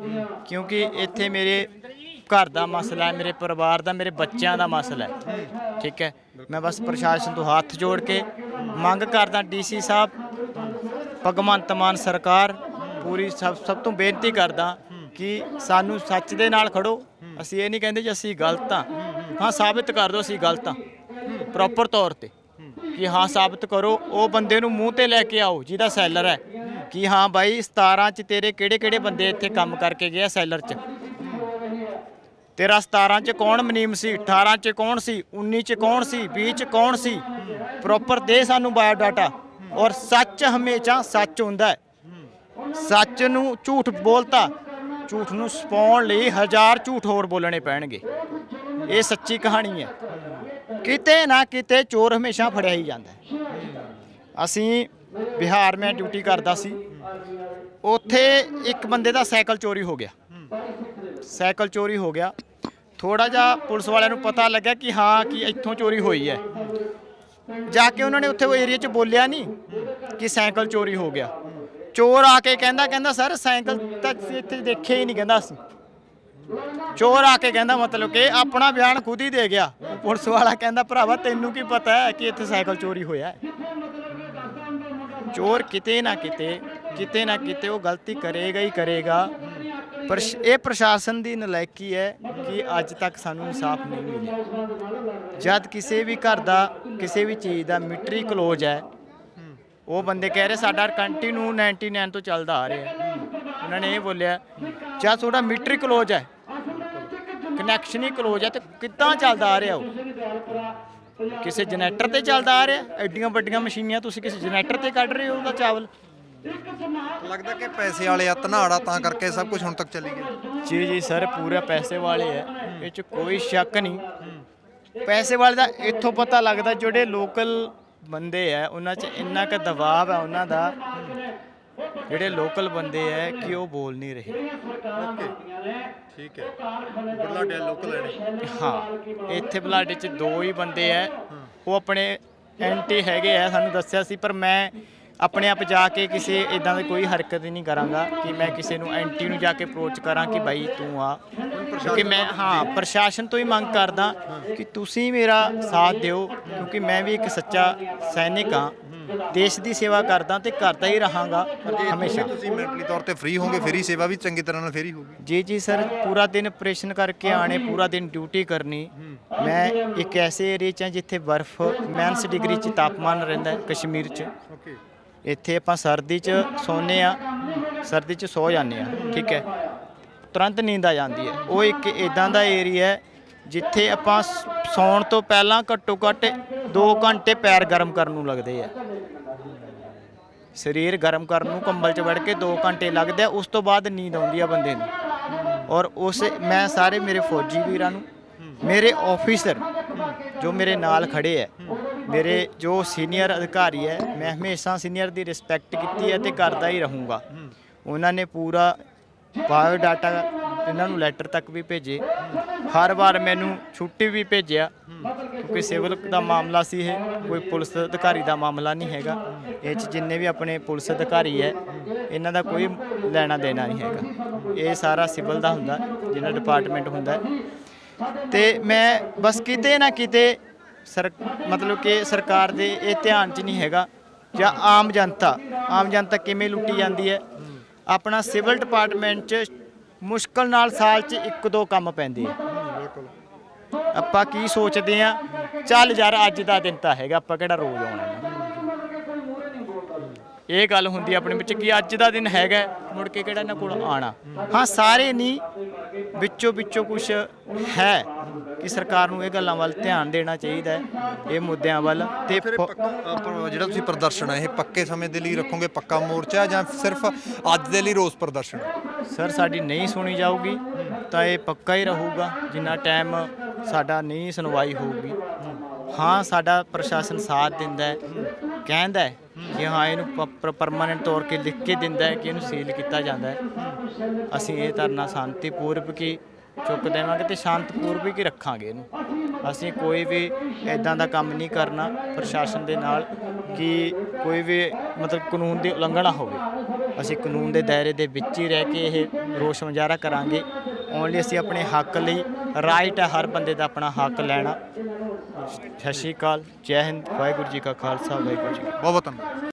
ਕਿਉਂਕਿ ਇੱਥੇ ਮੇਰੇ ਘਰ ਦਾ ਮਸਲਾ ਹੈ, ਮੇਰੇ ਪਰਿਵਾਰ ਦਾ, ਮੇਰੇ ਬੱਚਿਆਂ ਦਾ ਮਸਲਾ ਹੈ। ਠੀਕ ਹੈ? ਮੈਂ ਬਸ ਪ੍ਰਸ਼ਾਸਨ ਤੋਂ ਹੱਥ ਜੋੜ ਕੇ ਮੰਗ ਕਰਦਾ ਡੀਸੀ ਸਾਹਿਬ, ਭਗਵੰਤ ਮਾਨ ਸਰਕਾਰ, ਪੂਰੀ ਸਭ ਸਭ ਤੋਂ ਬੇਨਤੀ ਕਰਦਾ ਕਿ ਸਾਨੂੰ ਸੱਚ ਦੇ ਨਾਲ ਖੜੋ। ਅਸੀਂ ਇਹ ਨਹੀਂ ਕਹਿੰਦੇ ਜੀ ਅਸੀਂ ਗਲਤ ਹਾਂ। ਹਾਂ, ਸਾਬਿਤ ਕਰ ਦਿਓ, ਅਸੀਂ ਗਲਤ ਹਾਂ। ਪ੍ਰੋਪਰ ਤੌਰ ਤੇ ਕਿ ਹਾਂ, ਸਾਬਤ ਕਰੋ। ਉਹ ਬੰਦੇ ਨੂੰ ਮੂੰਹ ਤੇ ਲੈ ਕੇ ਆਓ, ਜਿਹਦਾ ਸੈਲਰ ਹੈ। ਕਿ ਹਾਂ ਬਾਈ 17 ਚ ਤੇਰੇ ਕਿਹੜੇ ਕਿਹੜੇ ਬੰਦੇ ਇੱਥੇ ਕੰਮ ਕਰਕੇ ਗਿਆ ਸੈਲਰ ਚ? ਤੇਰਾ 17 ਚ ਕੌਣ ਮਨੀਮ ਸੀ? 18 ਚ ਕੌਣ ਸੀ? 19 ਚ ਕੌਣ ਸੀ? 20 ਚ ਕੌਣ ਸੀ? ਪ੍ਰੋਪਰ ਦੇ ਸਾਨੂੰ ਬਾਇਓ ਡਾਟਾ ਔਰ ਸੱਚ ਹਮੇਸ਼ਾ ਸੱਚ ਹੁੰਦਾ ਹੈ। ਸੱਚ ਨੂੰ ਝੂਠ ਬੋਲਤਾ, ਝੂਠ ਨੂੰ ਸਪਾਉਣ ਲਈ ਹਜ਼ਾਰ ਝੂਠ ਹੋਰ ਬੋਲਣੇ ਪੈਣਗੇ। ਇਹ ਸੱਚੀ ਕਹਾਣੀ ਹੈ। ਕਿਤੇ ਨਾ ਕਿਤੇ ਚੋਰ ਹਮੇਸ਼ਾ ਫੜਿਆ ਹੀ ਜਾਂਦਾ ਹੈ। ਅਸੀਂ ਬਿਹਾਰ ਮੈਂ ਡਿਊਟੀ ਕਰਦਾ ਸੀ। ਉੱਥੇ ਇੱਕ ਬੰਦੇ ਦਾ ਸਾਈਕਲ ਚੋਰੀ ਹੋ ਗਿਆ। ਸਾਈਕਲ ਚੋਰੀ ਹੋ ਗਿਆ। ਥੋੜਾ ਜਿਹਾ ਪੁਲਿਸ ਵਾਲਿਆਂ ਨੂੰ ਪਤਾ ਲੱਗਿਆ ਕਿ ਹਾਂ, ਕਿ ਇੱਥੋਂ ਚੋਰੀ ਹੋਈ ਹੈ। ਜਾ ਕੇ ਉਹਨਾਂ ਨੇ ਉੱਥੇ ਉਹ ਏਰੀਆ 'ਚ ਬੋਲਿਆ ਨਹੀਂ ਕਿ ਸਾਈਕਲ ਚੋਰੀ ਹੋ ਗਿਆ। ਚੋਰ ਆ ਕੇ ਕਹਿੰਦਾ ਕਹਿੰਦਾ, ਸਰ, ਸਾਈਕਲ ਤਾਂ ਅਸੀਂ ਇੱਥੇ ਦੇਖਿਆ ਹੀ ਨਹੀਂ, ਕਹਿੰਦਾ ਅਸੀਂ। ਚੋਰ ਆ ਕੇ ਕਹਿੰਦਾ ਮਤਲਬ ਕਿ ਆਪਣਾ ਬਿਆਨ ਖੁਦ ਹੀ ਦੇ ਗਿਆ। ਪੁਲਿਸ ਵਾਲਾ ਕਹਿੰਦਾ, ਭਰਾਵਾ, ਤੈਨੂੰ ਕੀ ਪਤਾ ਹੈ ਕਿ ਇੱਥੇ ਸਾਈਕਲ ਚੋਰੀ ਹੋਇਆ ਹੈ? ਚੋਰ ਕਿਤੇ ਨਾ ਕਿਤੇ ਕਿਤੇ ਨਾ ਕਿਤੇ ਉਹ ਗਲਤੀ ਕਰੇਗਾ ਹੀ ਕਰੇਗਾ। ਪਰ ਇਹ ਪ੍ਰਸ਼ਾਸਨ ਦੀ ਨਲਾਇਕੀ ਹੈ ਕਿ ਅੱਜ ਤੱਕ ਸਾਨੂੰ ਇਨਸਾਫ ਨਹੀਂ ਮਿਲਿਆ। ਜਦ ਕਿਸੇ ਵੀ ਘਰ ਦਾ, ਕਿਸੇ ਵੀ ਚੀਜ਼ ਦਾ ਮਿਟਰੀ ਕਲੋਜ਼ ਹੈ, ਉਹ ਬੰਦੇ ਕਹਿ ਰਹੇ ਸਾਡਾ ਕੰਟੀਨਿਊ 99 ਤੋਂ ਚੱਲਦਾ ਆ ਰਿਹਾ। ਉਹਨਾਂ ਨੇ ਇਹ ਬੋਲਿਆ ਜਦ ਤੁਹਾਡਾ ਮਿਟਰੀ ਕਲੋਜ਼ ਹੈ ਕਨੈਕਸ਼ਨ ਹੀ ਕਲੋਜ਼ ਹੈ, ਤੇ ਕਿੱਦਾਂ ਚੱਲਦਾ ਆ ਰਿਹਾ ਉਹ? ਕਿਸੇ ਜਨਰੇਟਰ ਤੇ ਚੱਲਦਾ ਆ ਰਿਹਾ? ਐਡੀਆਂ ਵੱਡੀਆਂ ਮਸ਼ੀਨਾਂ ਤੁਸੀਂ ਕਿਸੇ ਜਨਰੇਟਰ ਤੇ ਕੱਢ ਰਹੇ ਹੋ ਉਹਦਾ ਚਾਵਲ? ਲੱਗਦਾ ਕਿ ਪੈਸੇ ਵਾਲੇ ਆ ਧਨਾੜਾ ਤਾਂ ਕਰਕੇ ਸਭ ਕੁਝ ਹੁਣ ਤੱਕ ਚੱਲੀ ਗਿਆ। ਜੀ ਜੀ ਸਰ ਪੂਰਾ ਪੈਸੇ ਵਾਲੇ ਹੈ ਇਹ ਚ ਕੋਈ ਸ਼ੱਕ ਨਹੀਂ। ਪੈਸੇ ਵਾਲੇ ਦਾ ਇੱਥੋਂ ਪਤਾ ਲੱਗਦਾ ਜਿਹੜੇ ਲੋਕਲ ਬੰਦੇ ਹੈ ਉਹਨਾਂ 'ਚ ਇੰਨਾ ਕੁ ਦਬਾਅ ਹੈ ਉਹਨਾਂ ਦਾ। ਜਿਹੜੇ ਲੋਕਲ ਬੰਦੇ ਹੈ ਕਿ ਉਹ ਬੋਲ ਨਹੀਂ ਰਹੇ। ਓਕੇ। ਠੀਕ ਹੈ। ਬੁੱਲਾ ਲੋਕਲ ਹੈ ਹਾਂ ਇੱਥੇ ਬਲਾਡੇ 'ਚ ਦੋ ਹੀ ਬੰਦੇ ਐ ਉਹ ਆਪਣੇ ਐਂਟੀ ਹੈਗੇ ਆ ਸਾਨੂੰ ਦੱਸਿਆ ਸੀ ਪਰ ਮੈਂ ਆਪਣੇ ਆਪ ਜਾ ਕੇ ਕਿਸੇ ਇਦਾਂ ਦੀ ਕੋਈ ਹਰਕਤ ਨਹੀਂ ਕਰਾਂਗਾ ਕਿ ਮੈਂ ਕਿਸੇ ਨੂੰ ਐਂਟੀ ਨੂੰ ਜਾ ਕੇ ਅਪਰੋਚ ਕਰਾਂ ਕਿ ਭਾਈ ਤੂੰ ਆ। ਕਿਉਂਕਿ ਮੈਂ ਹਾਂ ਪ੍ਰਸ਼ਾਸਨ ਤੋਂ ਹੀ ਮੰਗ ਕਰਦਾ ਕਿ ਤੁਸੀਂ ਮੇਰਾ ਸਾਥ ਦਿਓ ਕਿਉਂਕਿ ਮੈਂ ਵੀ ਇੱਕ ਸੱਚਾ ਸੈਨਿਕ ਹਾਂ। ਦੇਸ਼ ਦੀ ਸੇਵਾ ਕਰਦਾ ਤੇ ਕਰਦਾ ਹੀ ਰਹਾਂਗਾ ਹਮੇਸ਼ਾ। ਤੁਸੀਂ ਮੈਂਟਲੀ ਤੌਰ ਤੇ ਫ੍ਰੀ ਹੋਗੇ ਫੇਰੀ ਸੇਵਾ ਵੀ ਚੰਗੀ ਤਰ੍ਹਾਂ ਨਾਲ ਫੇਰੀ ਹੋਗੀ ਜੀ ਜੀ ਸਰ ਪੂਰਾ ਦਿਨ ਆਪਰੇਸ਼ਨ ਕਰਕੇ ਆਣੇ ਪੂਰਾ ਦਿਨ ਡਿਊਟੀ ਕਰਨੀ। ਮੈਂ ਇੱਕ ਐਸੇ ਏਰੀਏ 'ਚ ਹਾਂ ਜਿੱਥੇ ਬਰਫ਼ ਮਾਈਨਸ ਡਿਗਰੀ 'ਚ ਤਾਪਮਾਨ ਰਹਿੰਦਾ ਹੈ ਕਸ਼ਮੀਰ 'ਚ। ਇੱਥੇ ਆਪਾਂ ਸਰਦੀ 'ਚ ਸੌਂਦੇ ਆ ਸਰਦੀ 'ਚ ਸੌ ਜਾਂਦੇ ਆ ਠੀਕ ਹੈ। ਤੁਰੰਤ ਨੀਂਦ ਆ ਜਾਂਦੀ ਹੈ। ਉਹ ਇੱਕ ਇਦਾਂ ਦਾ ਏਰੀਆ ਹੈ ਜਿੱਥੇ ਆਪਾਂ ਸ- ਸੌਣ ਤੋਂ ਪਹਿਲਾਂ ਘੱਟੋ ਘੱਟ 2 ਘੰਟੇ ਪੈਰ ਗਰਮ ਕਰਨ ਨੂੰ ਲੱਗਦੇ ਆ। ਸਰੀਰ ਗਰਮ ਕਰਨ ਨੂੰ ਕੰਬਲ 'ਚ ਵੜ ਕੇ 2 ਘੰਟੇ ਲੱਗਦੇ ਆ, ਉਸ ਤੋਂ ਬਾਅਦ ਨੀਂਦ ਆਉਂਦੀ ਆ ਬੰਦੇ ਨੂੰ। ਔਰ ਉਸ, ਮੈਂ ਸਾਰੇ ਮੇਰੇ ਫੌਜੀ ਵੀਰਾਂ ਨੂੰ, ਮੇਰੇ ਆਫੀਸਰ ਜੋ ਮੇਰੇ ਨਾਲ ਖੜੇ ਹੈ ਮੇਰੇ ਜੋ ਸੀਨੀਅਰ ਅਧਿਕਾਰੀ ਹੈ, ਮੈਂ ਹਮੇਸ਼ਾ ਸੀਨੀਅਰ ਦੀ ਰਿਸਪੈਕਟ ਕੀਤੀ ਹੈ ਤੇ ਕਰਦਾ ਹੀ ਰਹੂੰਗਾ। ਉਹਨਾਂ ਨੇ ਪੂਰਾ ਬਾਇਓ ਡਾਟਾ ਇਹਨਾਂ ਨੂੰ ਲੈਟਰ ਤੱਕ ਵੀ ਭੇਜੇ। ਹਰ ਵਾਰ ਮੈਨੂੰ ਛੁੱਟੀ ਵੀ ਭੇਜਿਆ, ਕਿਉਂਕਿ ਸਿਵਲ ਦਾ ਮਾਮਲਾ ਸੀ ਇਹ, ਕੋਈ ਪੁਲਿਸ ਅਧਿਕਾਰੀ ਦਾ ਮਾਮਲਾ ਨਹੀਂ ਹੈਗਾ। ਇਹ ਚ ਜਿੰਨੇ ਵੀ ਆਪਣੇ ਪੁਲਿਸ ਅਧਿਕਾਰੀ ਹੈ, ਇਹਨਾਂ ਦਾ ਕੋਈ ਲੈਣਾ ਦੇਣਾ ਨਹੀਂ ਹੈਗਾ। ਇਹ ਸਾਰਾ ਸਿਵਲ ਦਾ ਹੁੰਦਾ ਜਿਹਨਾਂ ਡਿਪਾਰਟਮੈਂਟ ਹੁੰਦਾ। ਹੈ। ਤੇ ਮੈਂ ਬਸ ਕਿਤੇ ਨਾ ਕਿਤੇ ਸਰ, ਮਤਲਬ ਕਿ ਸਰਕਾਰ ਦੇ ਇਹ ਧਿਆਨ 'ਚ ਨਹੀਂ ਹੈਗਾ ਜਾਂ ਆਮ ਜਨਤਾ ਆਮ ਜਨਤਾ ਕਿਵੇਂ ਲੁੱਟੀ ਜਾਂਦੀ ਹੈ। ਆਪਣਾ ਸਿਵਲ ਡਿਪਾਰਟਮੈਂਟ 'ਚ ਮੁਸ਼ਕਲ ਨਾਲ ਸਾਲ 'ਚ ਇੱਕ ਦੋ ਕੰਮ ਪੈਂਦੇ ਆ। ਆਪਾਂ ਕੀ ਸੋਚਦੇ ਆ ਚੱਲ ਯਾਰ, ਅੱਜ ਦਾ ਦਿਨ ਤਾਂ ਹੈਗਾ, ਆਪਾਂ ਕਿਹੜਾ ਰੋਜ਼ ਆਉਣਾ ਇਹ ਗੱਲ ਹੁੰਦੀ ਆਪਣੇ ਵਿੱਚ ਕਿ ਅੱਜ ਦਾ ਦਿਨ ਹੈਗਾ, ਮੁੜ ਕੇ ਕਿਹੜਾ ਇਹਨਾਂ ਕੋਲ ਆਣਾ ਹਾਂ, ਸਾਰੇ ਨਹੀਂ ਵਿੱਚੋਂ ਵਿੱਚੋਂ ਕੁਝ ਹੈ। ਕਿ ਸਰਕਾਰ ਨੂੰ ਇਹ ਗੱਲਾਂ ਵੱਲ ਧਿਆਨ ਦੇਣਾ ਚਾਹੀਦਾ ਹੈ ਇਹ ਮੁੱਦਿਆਂ ਵੱਲ। ਤੇ ਫਿਰ ਇਹ ਫ- ਪੱਕਾ ਅ, ਪਰ ਜਿਹੜਾ ਤੁਸੀਂ ਪ੍ਰਦਰਸ਼ਨ ਹੈ ਇਹ ਪੱਕੇ ਸਮੇਂ ਦੇ ਲਈ ਰੱਖੋਗੇ ਪੱਕਾ ਮੋਰਚਾ ਜਾਂ ਸਿਰਫ ਅੱਜ ਦੇ ਲਈ ਰੋਸ ਪ੍ਰਦਰਸ਼ਨ? ਸਰ ਸਾਡੀ ਨਹੀਂ ਸੁਣੀ ਜਾਊਗੀ ਤਾਂ ਇਹ ਪੱਕਾ ਹੀ ਰਹੂਗਾ ਜਿੰਨਾ ਟਾਈਮ ਸਾਡਾ ਨਹੀਂ ਸੁਣਵਾਈ ਹੋਊਗੀ। ਹਾਂ ਸਾਡਾ ਪ੍ਰਸ਼ਾਸਨ ਸਾਥ ਦਿੰਦਾ ਹੈ ਕਹਿੰਦਾ ਹੈ ਕਿ ਹਾਂ ਇਹਨੂੰ ਪਰਮਾਨੈਂਟ ਤੌਰ ਤੇ ਲਿਖ ਕੇ ਦਿੰਦਾ ਹੈ ਕਿ ਇਹਨੂੰ ਸੀਲ ਕੀਤਾ ਜਾਂਦਾ ਹੈ। ਅਸੀਂ ਇਹ ਧਰਨਾ ਸ਼ਾਂਤੀਪੂਰਵਕ ਹੀ ਚੁੱਕ ਦੇਵਾਂਗੇ ਤੇ ਸ਼ਾਂਤਪੂਰਵਕ ਹੀ ਰੱਖਾਂਗੇ ਇਹਨੂੰ। ਅਸੀਂ ਕੋਈ ਵੀ ਇਦਾਂ ਦਾ ਕੰਮ ਨਹੀਂ ਕਰਨਾ ਪ੍ਰਸ਼ਾਸਨ ਦੇ ਨਾਲ ਕਿ ਕੋਈ ਵੀ ਮਤਲਬ ਕਾਨੂੰਨ ਦੀ ਉਲੰਘਣਾ ਹੋਵੇ। ਅਸੀਂ ਕਾਨੂੰਨ ਦੇ ਦਾਇਰੇ ਦੇ ਵਿੱਚ ਹੀ ਰਹਿ ਕੇ ਇਹ ਰੋਸ਼ ਮੁਜ਼ਾਹਰਾ ਕਰਾਂਗੇ। ਓਨਲੀ ਅਸੀਂ ਆਪਣੇ ਹੱਕ ਲਈ ਰਾਈਟ ਹੈ ਹਰ ਬੰਦੇ ਦਾ ਆਪਣਾ ਹੱਕ ਲੈਣਾ। ਸਤਿ ਸ਼੍ਰੀ ਅਕਾਲ, ਜੈ ਹਿੰਦ, ਵਾਹਿਗੁਰੂ ਜੀ ਕਾ ਖਾਲਸਾ, ਵਾਹਿਗੁਰੂ ਜੀ ਬਹੁਤ ਬਹੁਤ ਧੰਨਵਾਦ।